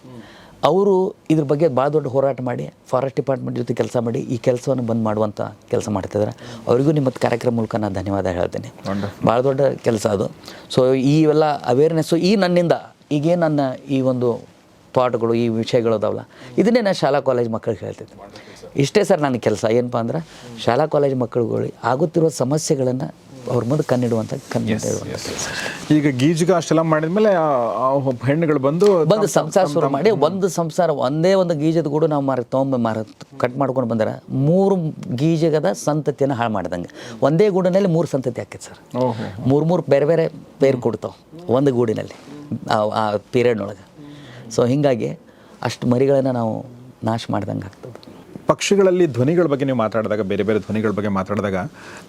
ಅವರು ಇದ್ರ ಬಗ್ಗೆ ಭಾಳ ದೊಡ್ಡ ಹೋರಾಟ ಮಾಡಿ ಫಾರೆಸ್ಟ್ ಡಿಪಾರ್ಟ್ಮೆಂಟ್ ಜೊತೆ ಕೆಲಸ ಮಾಡಿ ಈ ಕೆಲಸವನ್ನು ಬಂದ್ ಮಾಡುವಂಥ ಕೆಲಸ ಮಾಡ್ತಿದ್ದಾರೆ ಅವರಿಗೂ ನಿಮ್ಮ ಕಾರ್ಯಕ್ರಮ ಮೂಲಕ ನಾನು ಧನ್ಯವಾದ ಹೇಳ್ತೇನೆ. ಭಾಳ ದೊಡ್ಡ ಕೆಲಸ ಅದು. ಸೊ ಈ ಇವೆಲ್ಲ ಅವೇರ್ನೆಸ್ಸು ಈ ನನ್ನಿಂದ ಈಗೇ ನನ್ನ ಈ ಒಂದು ಪಾಠಗಳು ಈ ವಿಷಯಗಳು ಅದಾವಲ್ಲ ಇದನ್ನೇ ನಾನು ಶಾಲಾ ಕಾಲೇಜ್ ಮಕ್ಕಳಿಗೆ ಹೇಳ್ತಿದ್ದೆ. ಇಷ್ಟೇ ಸರ್ ನನ್ನ ಕೆಲಸ. ಏನಪ್ಪ ಅಂದ್ರೆ ಶಾಲಾ ಕಾಲೇಜ್ ಮಕ್ಕಳುಗಳಿಗೆ ಆಗುತ್ತಿರುವ ಸಮಸ್ಯೆಗಳನ್ನು ಅವ್ರ ಮುಂದೆ ಕಣ್ಣಿಡುವಂಥ ಕಣ್ಣಿಟ್ಟು ಈಗ ಗೀಜಿಗ ಅಷ್ಟೆಲ್ಲ ಮಾಡಿದ್ಮೇಲೆ ಹೆಣ್ಣುಗಳು ಬಂದು ಬಂದು ಸಂಸಾರ ಶುರು ಮಾಡಿ ಒಂದು ಸಂಸಾರ ಒಂದೇ ಒಂದು ಗೀಜದ ಗೂಡು ನಾವು ಮಾರ ತೊಗೊಂಬ ಮಾರ ಕಟ್ ಮಾಡ್ಕೊಂಡು ಬಂದರೆ. ಮೂರು ಗೀಜಗದ ಸಂತತಿಯನ್ನು ಹಾಳು ಮಾಡ್ದಂಗೆ. ಒಂದೇ ಗೂಡಿನಲ್ಲಿ ಮೂರು ಸಂತತಿ ಹಾಕೈತೆ ಸರ್. ಓಹೋ ಮೂರು ಮೂರು ಬೇರೆ ಬೇರೆ ಪೇರು ಕೊಡ್ತಾವೆ ಒಂದು ಗೂಡಿನಲ್ಲಿ ಆ- ಆ ಪೀರಿಯಡ್ನೊಳಗೆ ಸೊ ಹೀಗಾಗಿ ಅಷ್ಟು ಮರಿಗಳನ್ನು ನಾವು ನಾಶ ಮಾಡ್ದಂಗೆ ಆಗ್ತದೆ ಪಕ್ಷಿಗಳಲ್ಲಿ ಧ್ವನಿಗಳ ಬಗ್ಗೆ ನೀವು ಮಾತಾಡಿದಾಗ ಬೇರೆ ಬೇರೆ ಧ್ವನಿಗಳ ಬಗ್ಗೆ ಮಾತಾಡಿದಾಗ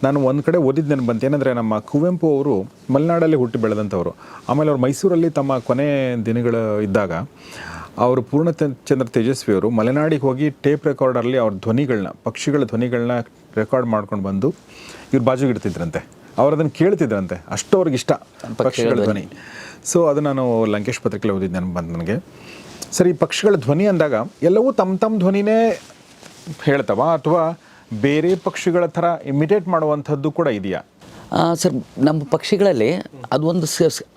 ನಾನು ಒಂದು ಕಡೆ ಓದಿದ್ದು ನೆನಪು ಬಂತು ಏನಂದರೆ ನಮ್ಮ ಕುವೆಂಪು ಅವರು ಮಲೆನಾಡಲ್ಲಿ ಹುಟ್ಟಿ ಬೆಳೆದಂಥವ್ರು. ಆಮೇಲೆ ಅವ್ರು ಮೈಸೂರಲ್ಲಿ ತಮ್ಮ ಕೊನೆ ದಿನಗಳು ಇದ್ದಾಗ ಅವರು ಪೂರ್ಣ ಚಂದ್ರ ತೇಜಸ್ವಿ ಅವರು ಮಲೆನಾಡಿಗೆ ಹೋಗಿ ಟೇಪ್ ರೆಕಾರ್ಡಲ್ಲಿ ಅವ್ರ ಧ್ವನಿಗಳನ್ನ ಪಕ್ಷಿಗಳ ಧ್ವನಿಗಳನ್ನ ರೆಕಾರ್ಡ್ ಮಾಡ್ಕೊಂಡು ಬಂದು ಇವ್ರು ಬಾಜುಗೆ ಇಡ್ತಿದ್ರಂತೆ. ಅವ್ರು ಅದನ್ನು ಕೇಳ್ತಿದ್ರಂತೆ. ಅಷ್ಟು ಅವ್ರಿಗೆ ಇಷ್ಟ ಪಕ್ಷಿಗಳ ಧ್ವನಿ. ಸೊ ಅದು ನಾನು ಲಂಕೇಶ್ ಪತ್ರಿಕೆಯಲ್ಲಿ ಓದಿದ್ದೆ ನೆನಪು ಬಂದು ನನಗೆ. ಸರಿ ಪಕ್ಷಿಗಳ ಧ್ವನಿ ಅಂದಾಗ ಎಲ್ಲವೂ ತಮ್ಮ ತಮ್ಮ ಧ್ವನಿನೇ ಹೇಳ್ತವ ಅಥವಾ ಬೇರೆ ಪಕ್ಷಿಗಳ ಥರ ಇಮಿಟೇಟ್ ಮಾಡುವಂಥದ್ದು ಕೂಡ ಇದೆಯಾ? ಸರ್ ನಮ್ಮ ಪಕ್ಷಿಗಳಲ್ಲಿ ಅದು ಒಂದು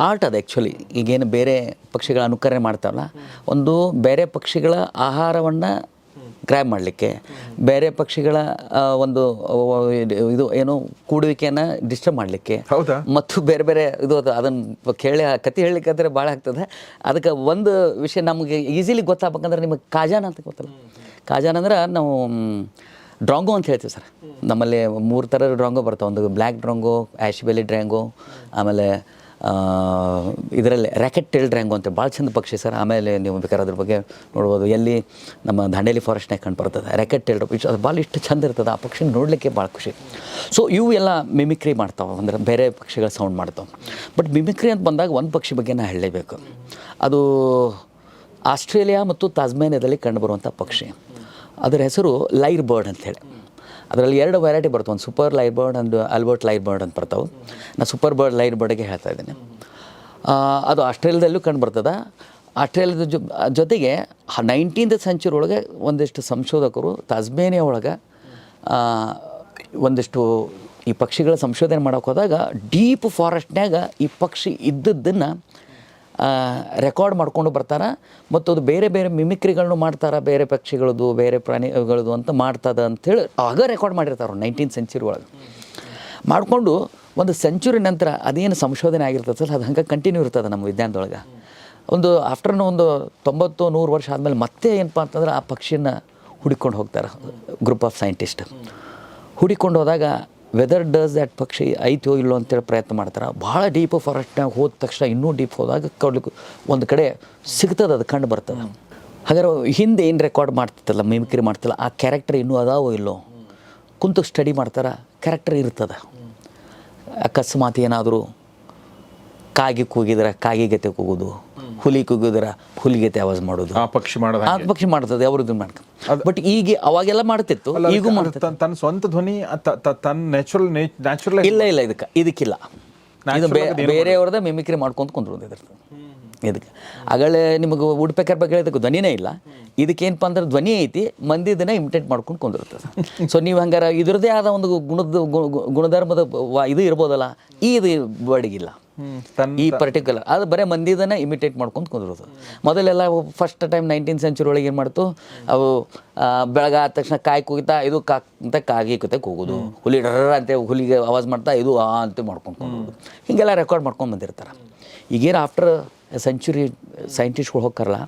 ಆರ್ಟ್ ಅದು ಆ್ಯಕ್ಚುಲಿ ಈಗೇನು ಬೇರೆ ಪಕ್ಷಿಗಳ ಅನುಕರಣೆ ಮಾಡ್ತಾವಲ್ಲ ಒಂದು ಬೇರೆ ಪಕ್ಷಿಗಳ ಆಹಾರವನ್ನು ಗ್ರ್ಯಾಬ್ ಮಾಡಲಿಕ್ಕೆ ಬೇರೆ ಪಕ್ಷಿಗಳ ಒಂದು ಇದು ಏನು ಕೂಡುವಿಕೆಯನ್ನು ಡಿಸ್ಟರ್ಬ್ ಮಾಡಲಿಕ್ಕೆ ಹೌದಾ? ಮತ್ತು ಬೇರೆ ಬೇರೆ ಇದು ಅದು ಅದನ್ನು ಕೇಳಿ ಕತೆ ಹೇಳಲಿಕ್ಕಾದ್ರೆ ಭಾಳ ಆಗ್ತದೆ. ಅದಕ್ಕೆ ಒಂದು ವಿಷಯ ನಮಗೆ ಈಸಿಲಿ ಗೊತ್ತಾಗ್ಬೇಕಂದ್ರೆ ನಿಮಗೆ ಕಾಜಾನ ಅಂತ ಗೊತ್ತಲ್ಲ. ಕಾಜಾನ ಅಂದ್ರೆ ನಾವು ಡ್ರಾಂಗೋ ಅಂತ ಹೇಳ್ತೀವಿ ಸರ್. ನಮ್ಮಲ್ಲಿ ಮೂರು ಥರದ ಡ್ರಾಂಗೋ ಬರ್ತಾವೆ. ಒಂದು ಬ್ಲ್ಯಾಕ್ ಡ್ರಾಂಗೋ ಆ್ಯಶ್ ಬೆಲಿ ಡ್ರ್ಯಾಂಗೋ, ಆಮೇಲೆ ಇದರಲ್ಲಿ ರ್ಯಾಕೆಟ್ ಟೇಲ್ ಡ್ರ್ಯಾಂಗೋ ಅಂತ ಭಾಳ ಚಂದ ಪಕ್ಷಿ ಸರ್. ಆಮೇಲೆ ನೀವು ಬೇಕಾದ್ರೆ ಅದ್ರ ಬಗ್ಗೆ ನೋಡ್ಬೋದು. ಎಲ್ಲಿ ನಮ್ಮ ದಾಂಡೇಲಿ ಫಾರೆಸ್ಟ್ನಾಗ ಕಂಡು ಬರ್ತದೆ. ರ್ಯಾಕೆಟ್ ಟೇಲ್ ಇಷ್ಟು ಅದು ಭಾಳ ಇಷ್ಟು ಚಂದ ಇರ್ತದೆ. ಆ ಪಕ್ಷಿ ನೋಡಲಿಕ್ಕೆ ಭಾಳ ಖುಷಿ. ಸೊ ಇವು ಎಲ್ಲ ಮಿಮಿಕ್ರಿ ಮಾಡ್ತಾವೆ. ಅಂದ್ರೆ ಬೇರೆ ಪಕ್ಷಿಗಳ ಸೌಂಡ್ ಮಾಡ್ತಾವೆ. ಬಟ್ ಮಿಮಿಕ್ರಿ ಅಂತ ಬಂದಾಗ ಒಂದು ಪಕ್ಷಿ ಬಗ್ಗೆ ನಾನು ಹೇಳಲೇಬೇಕು. ಅದು ಆಸ್ಟ್ರೇಲಿಯಾ ಮತ್ತು ತಾಜ್ಮೇನಿಯಾದಲ್ಲಿ ಕಂಡುಬರುವಂಥ ಪಕ್ಷಿ. ಅದರ ಹೆಸರು ಲೈರ್ ಬರ್ಡ್ ಅಂತೇಳಿ ಅದರಲ್ಲಿ ಎರಡು ವೆರೈಟಿ ಬರ್ತವೆ ಒಂದು ಸೂಪರ್ ಲೈರ್ ಬರ್ಡ್ ಒಂದು ಅಲ್ಬರ್ಟ್ ಲೈರ್ ಬರ್ಡ್ ಅಂತ ಬರ್ತಾವೆ. ನಾನು ಸೂಪರ್ ಬರ್ಡ್ ಲೈರ್ ಬರ್ಡ್ಗೆ ಹೇಳ್ತಾ ಇದ್ದೀನಿ. ಅದು ಆಸ್ಟ್ರೇಲಿಯಾದಲ್ಲೂ ಕಂಡು ಬರ್ತದೆ. ಆಸ್ಟ್ರೇಲಿಯಾದ ಜೊತೆಗೆ ನೈನ್ಟೀನ್ತ್ ಸೆಂಚುರಿ ಒಳಗೆ ಒಂದಿಷ್ಟು ಸಂಶೋಧಕರು ತಾಜ್ಮೇನಿಯಾ ಒಳಗೆ ಒಂದಿಷ್ಟು ಈ ಪಕ್ಷಿಗಳ ಸಂಶೋಧನೆ ಮಾಡೋಕೆ ಹೋದಾಗ, ಡೀಪ್ ಫಾರೆಸ್ಟ್ನ್ಯಾಗ ಈ ಪಕ್ಷಿ ಇದ್ದದ್ದನ್ನು ರೆಕಾರ್ಡ್ ಮಾಡ್ಕೊಂಡು ಬರ್ತಾರೆ. ಮತ್ತು ಅದು ಬೇರೆ ಬೇರೆ ಮಿಮಿಕ್ರಿಗಳನ್ನು ಮಾಡ್ತಾರೆ, ಬೇರೆ ಪಕ್ಷಿಗಳದ್ದು ಬೇರೆ ಪ್ರಾಣಿಗಳದ್ದು ಅಂತ ಮಾಡ್ತದ ಅಂಥೇಳಿ ಆಗ ರೆಕಾರ್ಡ್ ಮಾಡಿರ್ತಾರೆ ನೈನ್ಟೀನ್ ಸೆಂಚುರಿ ಒಳಗೆ. ಮಾಡಿಕೊಂಡು ಒಂದು ಸೆಂಚುರಿ ನಂತರ ಅದೇನು ಸಂಶೋಧನೆ ಆಗಿರ್ತದಲ್ಲ ಅದು ಹಂಗೆ ಕಂಟಿನ್ಯೂ ಇರ್ತದೆ ನಮ್ಮ ವಿಜ್ಞಾನದೊಳಗೆ. ಒಂದು ಆಫ್ಟರ್ನ ಒಂದು ತೊಂಬತ್ತು, ನೂರು ವರ್ಷ ಆದಮೇಲೆ ಮತ್ತೆ ಏನಪ್ಪ ಅಂತಂದ್ರೆ ಆ ಪಕ್ಷಿನ ಹುಡುಕೊಂಡು ಹೋಗ್ತಾರೆ ಗ್ರೂಪ್ ಆಫ್ ಸೈಂಟಿಸ್ಟ್ ಹುಡಿಕೊಂಡು ಹೋದಾಗ ವೆದರ್ ಡಸ್ ದ್ಯಾಟ್ ಪಕ್ಷಿ ಐತೋ ಇಲ್ಲೋ ಅಂತೇಳಿ ಪ್ರಯತ್ನ ಮಾಡ್ತಾರೆ. ಭಾಳ ಡೀಪ್ ಫಾರೆಸ್ಟ್ನಾಗ ಹೋದ ತಕ್ಷಣ ಇನ್ನೂ ಡೀಪ್ ಹೋದಾಗ ಕೊಡ್ಲಿಕ್ಕೆ ಒಂದು ಕಡೆ ಸಿಗ್ತದೆ, ಅದು ಕಂಡು ಬರ್ತದೆ. ಹಾಗಾದ್ರೆ ಹಿಂದೆ ಏನು ರೆಕಾರ್ಡ್ ಮಾಡ್ತಿತ್ತಲ್ಲ ಮಿಮಿಕ್ರಿ ಮಾಡ್ತಿಲ್ಲ ಆ ಕ್ಯಾರೆಕ್ಟರ್ ಇನ್ನೂ ಅದಾವೋ ಇಲ್ಲೋ? ಕುಂತು ಸ್ಟಡಿ ಮಾಡ್ತಾರೆ ಕ್ಯಾರೆಕ್ಟರ್ ಇರ್ತದೆ. ಅಕಸ್ಮಾತ್ ಏನಾದರೂ ಕಾಗಿ ಕೂಗಿದ್ರೆ, ಕಾಗಿ ಗತೆ ಕೂಗೋದು, ಹುಲಿ ಕೂಗಿದ್ರೆ ಹುಲಿಗತೆ ಆವಾಜ್ ಮಾಡೋದು. ಆ ಪಕ್ಷಿ ಮಾಡೋದು ಆ ಪಕ್ಷಿ ಮಾಡ್ತದೆ ಅವ್ರದ್ದು ಮಾಡ್ತಾರೆ ಬಟ್ ಈಗ ಅವಾಗೆಲ್ಲ ಮಾಡ್ತಿತ್ತು ಈಗೂ ಮಾಡ್ತಿತ್ತು. ತನ್ನ ತನ್ನ ಸ್ವಂತ ಧ್ವನಿ ತ- ತ- ತನ್ನ ನ್ಯಾಚುರಲ್ ನ್ಯಾಚುರಲ್ ಇಲ್ಲ ಇಲ್ಲ ಇದಕ್ಕೆ ಇದಕ್ಕಿಲ್ಲ. ಇದು ಬೇ- ಬೇರೆಯವ್ರದ್ದೇ ಮಿಮಿಕ್ರಿ ಮಾಡ್ಕೊಂತ ಕುಂದ್ರು ಇದ್ರದ್ದು. ಇದಕ್ಕೆ. ಆಗಲೇ ನಿಮಗೆ ಉಡ್ಪೇಕರ್ ಬಗ್ಗೆ ಹೇಳಿದಕ್ಕೆ ಧ್ವನಿನೇ ಇಲ್ಲ. ಇದಕ್ಕೇನಪ್ಪ ಅಂದ್ರೆ ಧ್ವನಿ ಐತಿ ಮಂದಿದನ್ನ ಇಮಿಟೇಟ್ ಮಾಡ್ಕೊಂಡು ಕುಂದಿರ್ತದೆ ಸೊ ನೀವು ಹಂಗಾರ ಇದ್ರದ್ದೇ ಆದ ಒಂದು ಗುಣದ ಗು- ಗು- ಗುಣಧರ್ಮದ ವ- ಇದು ಇರ್ಬೋದಲ್ಲ ಈ ಇದು ಬಡಿಗಿಲ್ಲ. ಈ ಪರ್ಟಿಕ್ಯುಲರ್ ಅದು ಬರೀ ಮಂದಿದನ್ನ ಇಮಿಟೇಟ್ ಮಾಡ್ಕೊಂಡು ಕುಂದಿರೋದು. ಮೊದಲೆಲ್ಲ ಫಸ್ಟ್ ಟೈಮ್ ನೈನ್ಟೀನ್ ಸೆಂಚುರಿ ಒಳಗೆ ಏನು ಮಾಡ್ತು? ಅವು ಬೆಳಗಾದ ತಕ್ಷಣ ಕಾಯಿ ಕುಗಿತಾ ಇದು ಕಾ ಅಂತ ಕಾಗಿ ಕತೆ ಕೂಗೋದು. ಹುಲಿ ಡರ್ರ ಅಂತ ಹುಲಿಗೆ ಆವಾಜ್ ಮಾಡ್ತಾ ಇದು ಆ ಅಂತ ಮಾಡ್ಕೊಂಡು ಹೀಗೆಲ್ಲ ರೆಕಾರ್ಡ್ ಮಾಡ್ಕೊಂಡು ಬಂದಿರ್ತಾರೆ. ಈಗೇನು ಆಫ್ಟರ್ ಸೆಂಚುರಿ ಸೈಂಟಿಸ್ಟ್ಗಳು ಹೋಗ್ತಾರಲ್ಲ,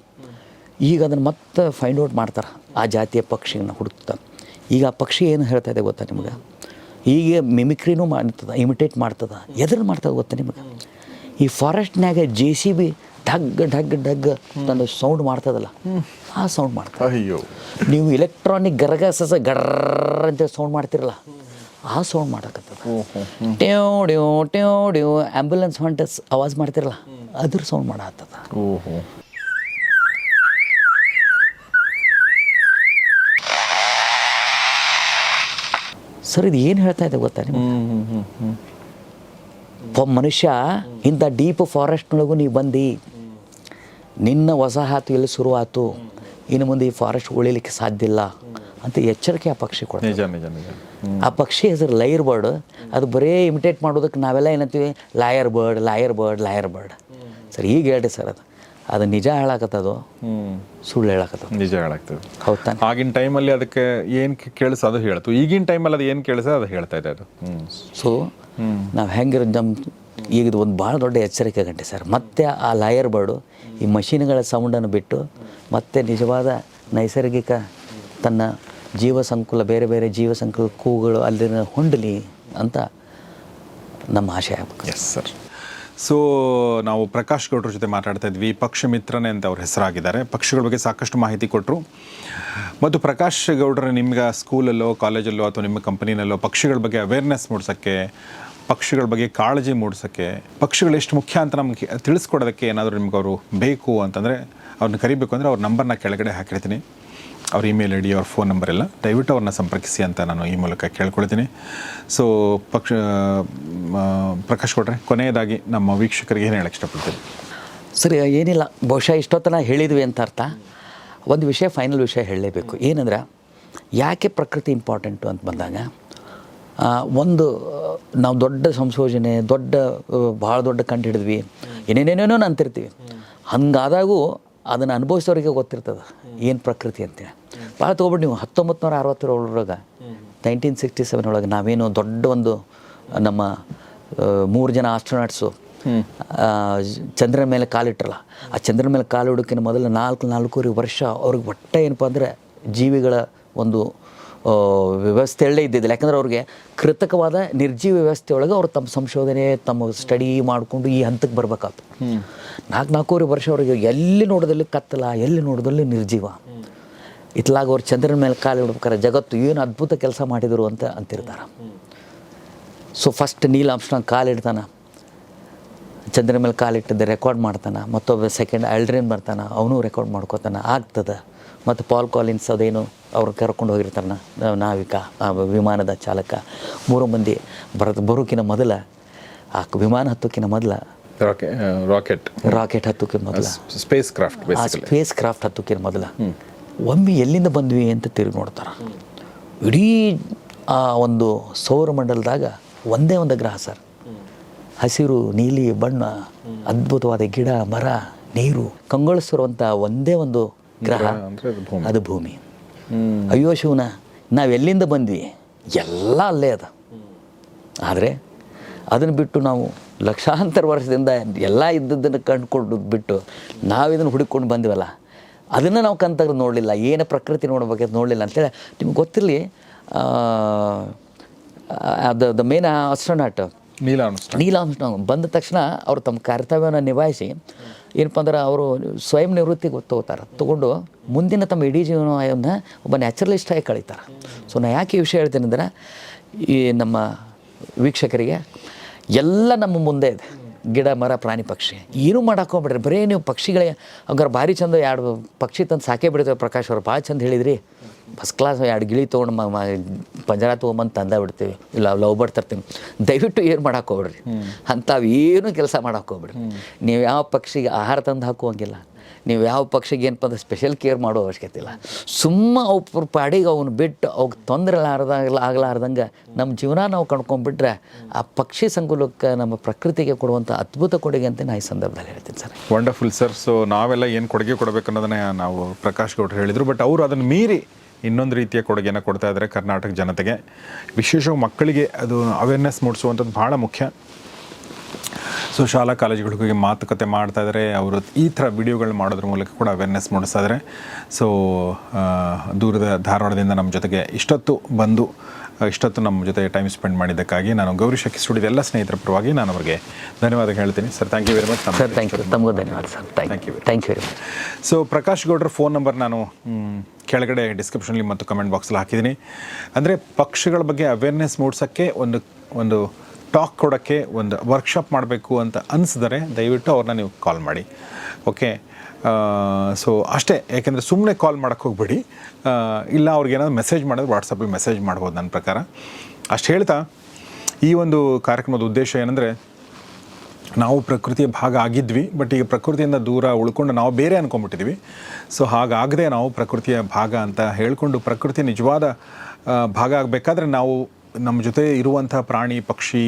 ಈಗ ಅದನ್ನು ಮತ್ತೆ ಫೈಂಡ್ ಔಟ್ ಮಾಡ್ತಾರೆ ಆ ಜಾತಿಯ ಪಕ್ಷಿಯನ್ನು ಹುಡುಕ್ತಾರೆ ಈಗ ಆ ಪಕ್ಷಿ ಏನು ಹೇಳ್ತಾ ಇದೆ ಗೊತ್ತಾ ನಿಮ್ಗೆ? ಈಗ ಮಿಮಿಕ್ರಿನೂ ಮಾಡ್ತದ ಇಮಿಟೇಟ್ ಮಾಡ್ತದ ಎದ್ರ ಮಾಡ್ತದ ಗೊತ್ತಾ ನಿಮಗೆ? ಈ ಫಾರೆಸ್ಟ್ನಾಗ ಜೆ ಸಿ ಬಿ ಢಗ್ ಢಗ್ ಢಗ್ ತಂದು ಸೌಂಡ್ ಮಾಡ್ತದಲ್ಲ ಆ ಸೌಂಡ್ ಮಾಡ್ತದೆ. ಅಯ್ಯೋ. ನೀವು ಇಲೆಕ್ಟ್ರಾನಿಕ್ ಸಸ ಗಡ್ರ ಅಂತ ಸೌಂಡ್ ಮಾಡ್ತಿರಲ್ಲ ಆ ಸೌಂಡ್ ಮಾಡಕತ್ತದ. ಟ್ಯೂ ಡ್ಯೂ ಟ್ಯೂ ಡ್ಯೂ ಆ್ಯಂಬುಲೆನ್ಸ್ ಹೊಂಟ ಅವಾಜ್ ಮಾಡ್ತಿರಲ್ಲ ಅದ್ರ ಸೌಂಡ್ ಮಾಡತ್ತದ ಸರ್ ಇದು ಏನು ಹೇಳ್ತಾ ಇದೆ ಗೊತ್ತಾ ನಿಮ್ಗೆ? ಒಬ್ಬ ಮನುಷ್ಯ ಇಂಥ ಡೀಪ್ ಫಾರೆಸ್ಟ್ನೊಳಗೂ ನೀವು ಬಂದು ನಿನ್ನ ವಸಾಹತು ಎಲ್ಲಿ ಶುರುವಾತು ಇನ್ನು ಮುಂದೆ ಈ ಫಾರೆಸ್ಟ್ ಉಳಿಲಿಕ್ಕೆ ಸಾಧ್ಯ ಇಲ್ಲ ಅಂತ ಎಚ್ಚರಿಕೆ ಆ ಪಕ್ಷಿ ಕೊಡ್ತದೆ ನಿಜ ಆ ಪಕ್ಷಿ ಹೆಸರು ಲೈರ್ ಬರ್ಡ್. ಅದು ಬರೇ ಇಮಿಟೇಟ್ ಮಾಡೋದಕ್ಕೆ ನಾವೆಲ್ಲ ಏನಂತೀವಿ? Lyrebird lyrebird lyrebird. ಸರ್ ಈಗ ಹೇಳ್ರಿ ಸರ್ ಅದು. ಅದು ನಿಜ ಹೇಳಕತ್ತದು ಸುಳ್ಳು ಹೇಳಕತ್ತ ನಿಜ ಹೇಳಾಗ್ತದೆ ಹೌದು ತಾನೆ. ಆಗಿನ ಟೈಮಲ್ಲಿ ಅದಕ್ಕೆ ಏನು ಕೇಳಿಸ ಅದು ಹೇಳ್ತು. ಈಗಿನ ಟೈಮಲ್ಲಿ ಅದು ಏನು ಕೇಳಿಸ ಅದು ಹೇಳ್ತಾ ಇದೆ ಅದು. ಸೊ ನಾವು ಹೆಂಗಿರೋ ನಮ್ಮ ಈಗ ಇದು ಒಂದು ಭಾಳ ದೊಡ್ಡ ಎಚ್ಚರಿಕೆ ಗಂಟೆ ಸರ್. ಮತ್ತೆ ಆ ಲಾಯರ್ ಬರ್ಡು ಈ ಮಷೀನ್ಗಳ ಸೌಂಡನ್ನು ಬಿಟ್ಟು ಮತ್ತೆ ನಿಜವಾದ ನೈಸರ್ಗಿಕ ತನ್ನ ಜೀವ ಸಂಕುಲ ಬೇರೆ ಬೇರೆ ಜೀವ ಸಂಕುಲ ಕೂಗಳು ಅಲ್ಲಿನ ಹೊಂಡಲಿ ಅಂತ ನಮ್ಮ ಆಶೆ ಆಗ್ಬೇಕು. ಎಸ್ ಸರ್ ಸೊ ನಾವು ಪ್ರಕಾಶ್ ಗೌಡ್ರ ಜೊತೆ ಮಾತಾಡ್ತಾ ಇದ್ವಿ. ಪಕ್ಷಿ ಮಿತ್ರನೇ ಅಂತ ಅವ್ರ ಹೆಸರಾಗಿದ್ದಾರೆ. ಪಕ್ಷಿಗಳ ಬಗ್ಗೆ ಸಾಕಷ್ಟು ಮಾಹಿತಿ ಕೊಟ್ಟರು ಮತ್ತು ಪ್ರಕಾಶ್ ಗೌಡ್ರ ನಿಮ್ಗೆ ಸ್ಕೂಲಲ್ಲೋ, ಕಾಲೇಜಲ್ಲೋ ಅಥವಾ ನಿಮ್ಮ ಕಂಪನಿನಲ್ಲೋ ಪಕ್ಷಿಗಳ ಬಗ್ಗೆ ಅವೇರ್ನೆಸ್ ಮೂಡಿಸೋಕ್ಕೆ, ಪಕ್ಷಿಗಳ ಬಗ್ಗೆ ಕಾಳಜಿ ಮೂಡಿಸೋಕ್ಕೆ, ಪಕ್ಷಿಗಳು ಎಷ್ಟು ಮುಖ್ಯ ಅಂತ ನಮಗೆ ತಿಳಿಸ್ಕೊಡೋದಕ್ಕೆ ಏನಾದರೂ ನಿಮ್ಗೆ ಅವರು ಬೇಕು ಅಂತಂದರೆ ಅವ್ರನ್ನ ಕರಿಬೇಕು ಅಂದರೆ ಅವ್ರ ನಂಬರ್ನ ಕೆಳಗಡೆ ಹಾಕಿರ್ತೀನಿ. ಅವ್ರ ಇಮೇಲ್ ಐ ಡಿ ಅವ್ರ ಫೋನ್ ನಂಬರ್ ಎಲ್ಲ ದಯವಿಟ್ಟು ಅವ್ರನ್ನ ಸಂಪರ್ಕಿಸಿ ಅಂತ ನಾನು ಈ ಮೂಲಕ ಕೇಳ್ಕೊಳ್ತೀನಿ. ಸೊ ಪಕ್ಷ ಪ್ರಕಾಶ್ ಕೊಟ್ರೆ ಕೊನೆಯದಾಗಿ ನಮ್ಮ ವೀಕ್ಷಕರಿಗೆ ಏನು ಹೇಳಕ್ಕೆ ಇಷ್ಟಪಡ್ತೀನಿ ಸರಿ, ಏನಿಲ್ಲ. ಬಹುಶಃ ಇಷ್ಟೊತ್ತನ ಹೇಳಿದ್ವಿ ಅಂತ ಅರ್ಥ. ಒಂದು ವಿಷಯ ಫೈನಲ್ ವಿಷಯ ಹೇಳಲೇಬೇಕು. ಏನಂದ್ರೆ, ಯಾಕೆ ಪ್ರಕೃತಿ ಇಂಪಾರ್ಟೆಂಟು ಅಂತ ಬಂದಾಗ ಒಂದು, ನಾವು ದೊಡ್ಡ ಸಂಶೋಧನೆ ದೊಡ್ಡ ಭಾಳ ದೊಡ್ಡ ಕಂಡು ಹಿಡಿದ್ವಿ. ಏನೇನೇನೇನೋ ಅಂತಿರ್ತೀವಿ ಹಂಗಾದಾಗೂ ಅದನ್ನು ಅನುಭವಿಸೋರಿಗೆ ಗೊತ್ತಿರ್ತದೆ. ಏನು ಪ್ರಕೃತಿ ಅಂತೇಳಿ ಭಾಳ ತೊಗೊಬಿಟ್ಟು ನೀವು. ಹತ್ತೊಂಬತ್ತು ನೂರ ಅರವತ್ತರೊಳಗೆ ನೈನ್ಟೀನ್ ಸಿಕ್ಸ್ಟಿ ಸೆವೆನ್ ಒಳಗೆ ನಾವೇನು ದೊಡ್ಡ ಒಂದು ನಮ್ಮ ಮೂರು ಜನ ಆಸ್ಟ್ರೋನಾಟ್ಸು ಚಂದ್ರನ ಮೇಲೆ ಕಾಲಿಟ್ರಲ್ಲ ಆ ಚಂದ್ರನ ಮೇಲೆ ಕಾಲಿಡೋಕ್ಕಿಂತ ಮೊದಲು ನಾಲ್ಕು ನಾಲ್ಕೂವರೆ ವರ್ಷ ಅವ್ರಿಗೆ ಒಟ್ಟ ಏನಪ್ಪ ಅಂದರೆ ಜೀವಿಗಳ ಒಂದು ವ್ಯವಸ್ಥೆಯಲ್ಲೇ ಇದ್ದಿದ್ದಿಲ್ಲ. ಯಾಕಂದರೆ ಅವ್ರಿಗೆ ಕೃತಕವಾದ ನಿರ್ಜೀವ ವ್ಯವಸ್ಥೆ ಒಳಗೆ ಅವ್ರು ತಮ್ಮ ಸಂಶೋಧನೆ ತಮ್ಮ ಸ್ಟಡಿ ಮಾಡಿಕೊಂಡು ಈ ಹಂತಕ್ಕೆ ಬರ್ಬೇಕಾಯ್ತು ನಾಲ್ಕು ನಾಲ್ಕೂವರೆ ವರ್ಷ ಅವ್ರಿಗೆ ಎಲ್ಲಿ ನೋಡೋದಲ್ಲಿ ಕತ್ತಲ ಎಲ್ಲಿ ನೋಡೋದಲ್ಲಿ ನಿರ್ಜೀವ? ಇತ್ಲಾಗ ಅವ್ರು ಚಂದ್ರನ ಮೇಲೆ ಕಾಲು ಇಡ್ಬೇಕಾರೆ ಜಗತ್ತು ಏನು ಅದ್ಭುತ ಕೆಲಸ ಮಾಡಿದರು ಅಂತ ಅಂತಿರ್ತಾರೆ. ಸೊ ಫಸ್ಟ್ ನೀಲ್ ಆಮ್ಸ್ಟ್ರಾಂಗ್ ಕಾಲಿಡ್ತಾನೆ ಚಂದ್ರನ ಮೇಲೆ ಕಾಲಿಟ್ಟಿದ್ದೆ ರೆಕಾರ್ಡ್ ಮಾಡ್ತಾನೆ. ಮತ್ತೊಬ್ಬ ಸೆಕೆಂಡ್ ಅಲ್ಡ್ರೇನ್ ಬರ್ತಾನೆ ಅವನು ರೆಕಾರ್ಡ್ ಮಾಡ್ಕೋತಾನೆ. ಆಗ್ತದೆ. ಮತ್ತು ಪಾಲ್ ಕಾಲಿನ್ಸ್ ಅದೇನು ಅವ್ರು ಕರ್ಕೊಂಡು ಹೋಗಿರ್ತಾರನ ನಾವಿಕ ಆ ವಿಮಾನದ ಚಾಲಕ. ಮೂರು ಮಂದಿ ಬರೋದು ಬರೋಕಿನ ಮೊದಲ ಆ ವಿಮಾನ ಹತ್ತೋಕಿನ ಮೊದಲ. ರಾಕೆಟ್ ರಾಕೆಟ್ ರಾಕೆಟ್ ಹತ್ತೋಕಿನ ಮೊದಲ. ಸ್ಪೇಸ್ ಕ್ರಾಫ್ಟ್ ಆ ಸ್ಪೇಸ್ ಕ್ರಾಫ್ಟ್ ಹತ್ತೋಕಿನ ಮೊದಲ. ಒಮ್ಮೆ ಎಲ್ಲಿಂದ ಬಂದ್ವಿ ಅಂತ ತಿರುಗಿ ನೋಡ್ತಾರೆ. ಇಡೀ ಆ ಒಂದು ಸೌರಮಂಡಲದಾಗ ಒಂದೇ ಒಂದು ಗ್ರಹ ಸರ್. ಹಸಿರು ನೀಲಿ ಬಣ್ಣ ಅದ್ಭುತವಾದ ಗಿಡ ಮರ ನೀರು ಕಂಗೊಳಿಸಿರುವಂಥ ಒಂದೇ ಒಂದು ಗ್ರಹ. ಅದು ಭೂಮಿ. ಅಯ್ಯೋ ಶಿವನ ನಾವೆಲ್ಲಿಂದ ಬಂದ್ವಿ? ಎಲ್ಲ ಅಲ್ಲೇ ಅದ. ಆದರೆ ಅದನ್ನು ಬಿಟ್ಟು ನಾವು ಲಕ್ಷಾಂತರ ವರ್ಷದಿಂದ ಎಲ್ಲ ಇದ್ದದ್ದನ್ನು ಕಂಡುಕೊಂಡು ಬಿಟ್ಟು ನಾವು ಇದನ್ನು ಹುಡುಕೊಂಡು ಬಂದ್ವಲ್ಲ ಅದನ್ನು ನಾವು ಕಂತಾಗ ನೋಡಲಿಲ್ಲ. ಏನು ಪ್ರಕೃತಿ ನೋಡ್ಬೇಕಂತ ನೋಡಲಿಲ್ಲ ಅಂತೇಳಿ ನಿಮ್ಗೆ ಗೊತ್ತಿರಲಿ ಆ ದ ಮೇನ್ ಅಸ್ಟ್ರೋನಾಟ್ ನೀಲ ಅನುಷ್ಠಾನ. ನೀಲ್ ಆಮ್ಸ್ಟ್ರಾಂಗ್ ಬಂದ ತಕ್ಷಣ ಅವರು ತಮ್ಮ ಕರ್ತವ್ಯವನ್ನು ನಿಭಾಯಿಸಿ, ಏನಪ್ಪ ಅಂದ್ರೆ ಅವರು ಸ್ವಯಂ ನಿವೃತ್ತಿ ತಗೋತಾರೆ. ತಗೊಂಡು ಮುಂದಿನ ತಮ್ಮ ಇಡೀ ಜೀವನವನ್ನು ಒಬ್ಬ ನ್ಯಾಚುರಲಿಸ್ಟ್ ಆಗಿ ಕಳೀತಾರೆ. ಸೊ ನಾ ಯಾಕೆ ಈ ವಿಷಯ ಹೇಳ್ತೀನಿ ಅಂದ್ರೆ, ಈ ನಮ್ಮ ವೀಕ್ಷಕರಿಗೆ ಎಲ್ಲ ನಮ್ಮ ಮುಂದೆ ಇದೆ. ಗಿಡ, ಮರ, ಪ್ರಾಣಿ, ಪಕ್ಷಿ. ಏನೂ ಮಾಡಕ್ಕೆ ಹೋಗ್ಬೇಡ್ರಿ. ಬರೀ ನೀವು ಪಕ್ಷಿಗಳೇ. ಹಂಗಾರೆ ಭಾರಿ ಚಂದ ಎರಡು ಪಕ್ಷಿ ತಂದು ಸಾಕೇ ಬಿಡ್ತೇವೆ ಪ್ರಕಾಶ್ ಅವರು. ಭಾಳ ಚಂದ ಹೇಳಿದ್ರಿ. ಫಸ್ಟ್ ಕ್ಲಾಸ್ ಎರಡು ಗಿಳಿ ತೊಗೊಂಡು ಮ ಪಂಜರ ತೊಗೊಂಬಂದು ತಂದ ಬಿಡ್ತೀವಿ. ಇಲ್ಲ ಲವ್ ಬರ್ಡ್ ತರ್ತೀವಿ ದಯವಿಟ್ಟು ಏನು ಮಾಡಕ್ಕೆ ಹೋಗ್ಬಿಡ್ರಿ. ಅಂಥವು ಏನು ಕೆಲಸ ಮಾಡಕ್ಕೆ ಹೋಗ್ಬಿಡ್ರಿ. ನೀವು ಯಾವ ಪಕ್ಷಿಗೆ ಆಹಾರ ತಂದು ಹಾಕುವಂಗಿಲ್ಲ. ನೀವು ಯಾವ ಪಕ್ಷಿಗೆ ಏನಪ್ಪ ಅಂದ್ರೆ ಸ್ಪೆಷಲ್ ಕೇರ್ ಮಾಡೋ ಅವಶ್ಯಕತೆ ಇಲ್ಲ. ಸುಮ್ಮ ಅವ್ರ ಪಾಡಿಗೆ ಅವನು ಬಿಟ್ಟು ಅವ್ಗೆ ತೊಂದರೆ ಆಗಲಾರ್ದಂಗೆ ಆಗಲಾರ್ದಂಗೆ ನಮ್ಮ ಜೀವನ ನಾವು ಕಂಡ್ಕೊಂಡ್ಬಿಟ್ರೆ ಆ ಪಕ್ಷಿ ಸಂಕುಲಕ್ಕೆ ನಮ್ಮ ಪ್ರಕೃತಿಗೆ ಕೊಡುವಂಥ ಅದ್ಭುತ ಕೊಡುಗೆ ಅಂತ ನಾನು ಈ ಸಂದರ್ಭದಲ್ಲಿ ಹೇಳ್ತೀನಿ ಸರ್. ವಂಡರ್ಫುಲ್ ಸರ್ ಸೊ ನಾವೆಲ್ಲ ಏನು ಕೊಡುಗೆ ಕೊಡಬೇಕು ಅನ್ನೋದನ್ನ ನಾವು ಪ್ರಕಾಶ್ ಗೌಡ್ರು ಹೇಳಿದರು ಬಟ್ ಅವರು ಅದನ್ನು ಮೀರಿ ಇನ್ನೊಂದು ರೀತಿಯ ಕೊಡುಗೆಯನ್ನು ಕೊಡ್ತಾ ಇದ್ದಾರೆ ಕರ್ನಾಟಕ ಜನತೆಗೆ. ವಿಶೇಷವಾಗಿ ಮಕ್ಕಳಿಗೆ ಅದು ಅವೇರ್ನೆಸ್ ಮೂಡಿಸುವಂಥದ್ದು ಭಾಳ ಮುಖ್ಯ. ಸೊ ಶಾಲಾ ಕಾಲೇಜುಗಳಿಗೆ ಮಾತುಕತೆ ಮಾಡ್ತಾ ಇದ್ದಾರೆ. ಅವರು ಈ ಥರ ವಿಡಿಯೋಗಳು ಮಾಡೋದ್ರ ಮೂಲಕ ಕೂಡ ಅವೇರ್ನೆಸ್ ಮೂಡಿಸ್ತಾ ಇದ್ದಾರೆ. ಸೊ ದೂರದ ಧಾರವಾಡದಿಂದ ನಮ್ಮ ಜೊತೆಗೆ ಇಷ್ಟೊತ್ತು ಬಂದು ಇಷ್ಟೊತ್ತು ನಮ್ಮ ಜೊತೆ ಟೈಮ್ ಸ್ಪೆಂಡ್ ಮಾಡಿದ್ದಕ್ಕಾಗಿ ನಾನು ಗೌರಿ ಶಕ್ಕಿ ಸುಡಿದ ಎಲ್ಲ ಸ್ನೇಹಿತರ ಪರವಾಗಿ ನಾನು ಅವರಿಗೆ ಧನ್ಯವಾದ ಹೇಳ್ತೀನಿ. Sir thank you very much sir thank you ತಮಗೂ ಧನ್ಯವಾದ sir thank you. Thank you very much so Prakash ಗೌಡ್ರ ಫೋನ್ ನಂಬರ್ ನಾನು ಕೆಳಗಡೆ ಡಿಸ್ಕ್ರಿಪ್ಷನಲ್ಲಿ ಮತ್ತು ಕಮೆಂಟ್ ಬಾಕ್ಸಲ್ಲಿ ಹಾಕಿದ್ದೀನಿ. ಅಂದರೆ ಪಕ್ಷಿಗಳ ಬಗ್ಗೆ ಅವೇರ್ನೆಸ್ ಮೂಡಿಸೋಕ್ಕೆ ಒಂದು ಒಂದು ಟಾಕ್ ಕೊಡೋಕ್ಕೆ ಒಂದು ವರ್ಕ್ಶಾಪ್ ಮಾಡಬೇಕು ಅಂತ ಅನಿಸಿದರೆ ದಯವಿಟ್ಟು ಅವ್ರನ್ನ ನೀವು ಕಾಲ್ ಮಾಡಿ. ಓಕೆ ಸೊ ಅಷ್ಟೇ, ಯಾಕೆಂದರೆ ಸುಮ್ಮನೆ ಕಾಲ್ ಮಾಡೋಕ್ಕೆ ಹೋಗ್ಬೇಡಿ. ಇಲ್ಲ, ಅವ್ರಿಗೆ ಏನಾದರೂ ಮೆಸೇಜ್ ಮಾಡಿದ್ರೆ ವಾಟ್ಸಪ್ಪಲ್ಲಿ ಮೆಸೇಜ್ ಮಾಡ್ಬೋದು ನನ್ನ ಪ್ರಕಾರ. ಅಷ್ಟು ಹೇಳ್ತಾ, ಈ ಒಂದು ಕಾರ್ಯಕ್ರಮದ ಉದ್ದೇಶ ಏನಂದರೆ, ನಾವು ಪ್ರಕೃತಿಯ ಭಾಗ ಆಗಿದ್ವಿ ಬಟ್ ಈಗ ಪ್ರಕೃತಿಯಿಂದ ದೂರ ಉಳ್ಕೊಂಡು ನಾವು ಬೇರೆ ಅಂದ್ಕೊಂಬಿಟ್ಟಿದ್ವಿ ಸೊ ಹಾಗಾಗದೆ ನಾವು ಪ್ರಕೃತಿಯ ಭಾಗ ಅಂತ ಹೇಳಿಕೊಂಡು, ಪ್ರಕೃತಿ ನಿಜವಾದ ಭಾಗ ಆಗಬೇಕಾದ್ರೆ ನಾವು ನಮ್ಮ ಜೊತೆ ಇರುವಂಥ ಪ್ರಾಣಿ, ಪಕ್ಷಿ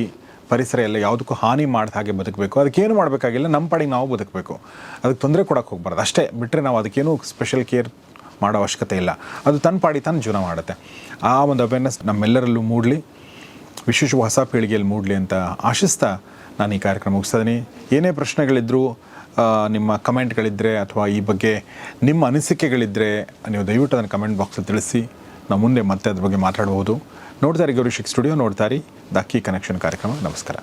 ಪರಿಸರ ಎಲ್ಲ ಯಾವುದಕ್ಕೂ ಹಾನಿ ಮಾಡ್ದ ಹಾಗೆ ಬದುಕಬೇಕು. ಅದಕ್ಕೇನು ಮಾಡಬೇಕಾಗಿಲ್ಲ, ನಮ್ಮ ಪಾಡಿಗೆ ನಾವು ಬದುಕಬೇಕು. ಅದಕ್ಕೆ ತೊಂದರೆ ಕೊಡೋಕೆ ಹೋಗ್ಬಾರ್ದು. ಅಷ್ಟೇ ಬಿಟ್ಟರೆ ನಾವು ಅದಕ್ಕೇನು ಸ್ಪೆಷಲ್ ಕೇರ್ ಮಾಡೋ ಅವಶ್ಯಕತೆ ಇಲ್ಲ. ಅದು ತನ್ನ ಪಾಡಿ ತನ್ನ ಜೀವನ ಮಾಡುತ್ತೆ. ಆ ಒಂದು ಅವೇರ್ನೆಸ್ ನಮ್ಮೆಲ್ಲರಲ್ಲೂ ಮೂಡಲಿ. ವಿಶೇಷ ಹೊಸ ಪೀಳಿಗೆಯಲ್ಲಿ ಮೂಡಲಿ ಅಂತ ಆಶಿಸ್ತಾ ನಾನು ಈ ಕಾರ್ಯಕ್ರಮ ಮುಗಿಸ್ತಾ ಇದ್ದೀನಿ ಏನೇ ಪ್ರಶ್ನೆಗಳಿದ್ದರೂ ನಿಮ್ಮ ಕಮೆಂಟ್ಗಳಿದ್ದರೆ ಅಥವಾ ಈ ಬಗ್ಗೆ ನಿಮ್ಮ ಅನಿಸಿಕೆಗಳಿದ್ದರೆ ನೀವು ದಯವಿಟ್ಟು ಅದನ್ನು ಕಮೆಂಟ್ ಬಾಕ್ಸಲ್ಲಿ ತಿಳಿಸಿ. ನಾವು ಮುಂದೆ ಮತ್ತೆ ಅದ್ರ ಬಗ್ಗೆ ಮಾತಾಡ್ಬೋದು. ನೋಡ್ತಾರೆ ಗೌರಿಶಿಕ್ ಸ್ಟುಡಿಯೋ ನೋಡ್ತಾರೆ ದ ಕೀ ಕನೆಕ್ಷನ್ ಕಾರ್ಯಕ್ರಮ. ನಮಸ್ಕಾರ.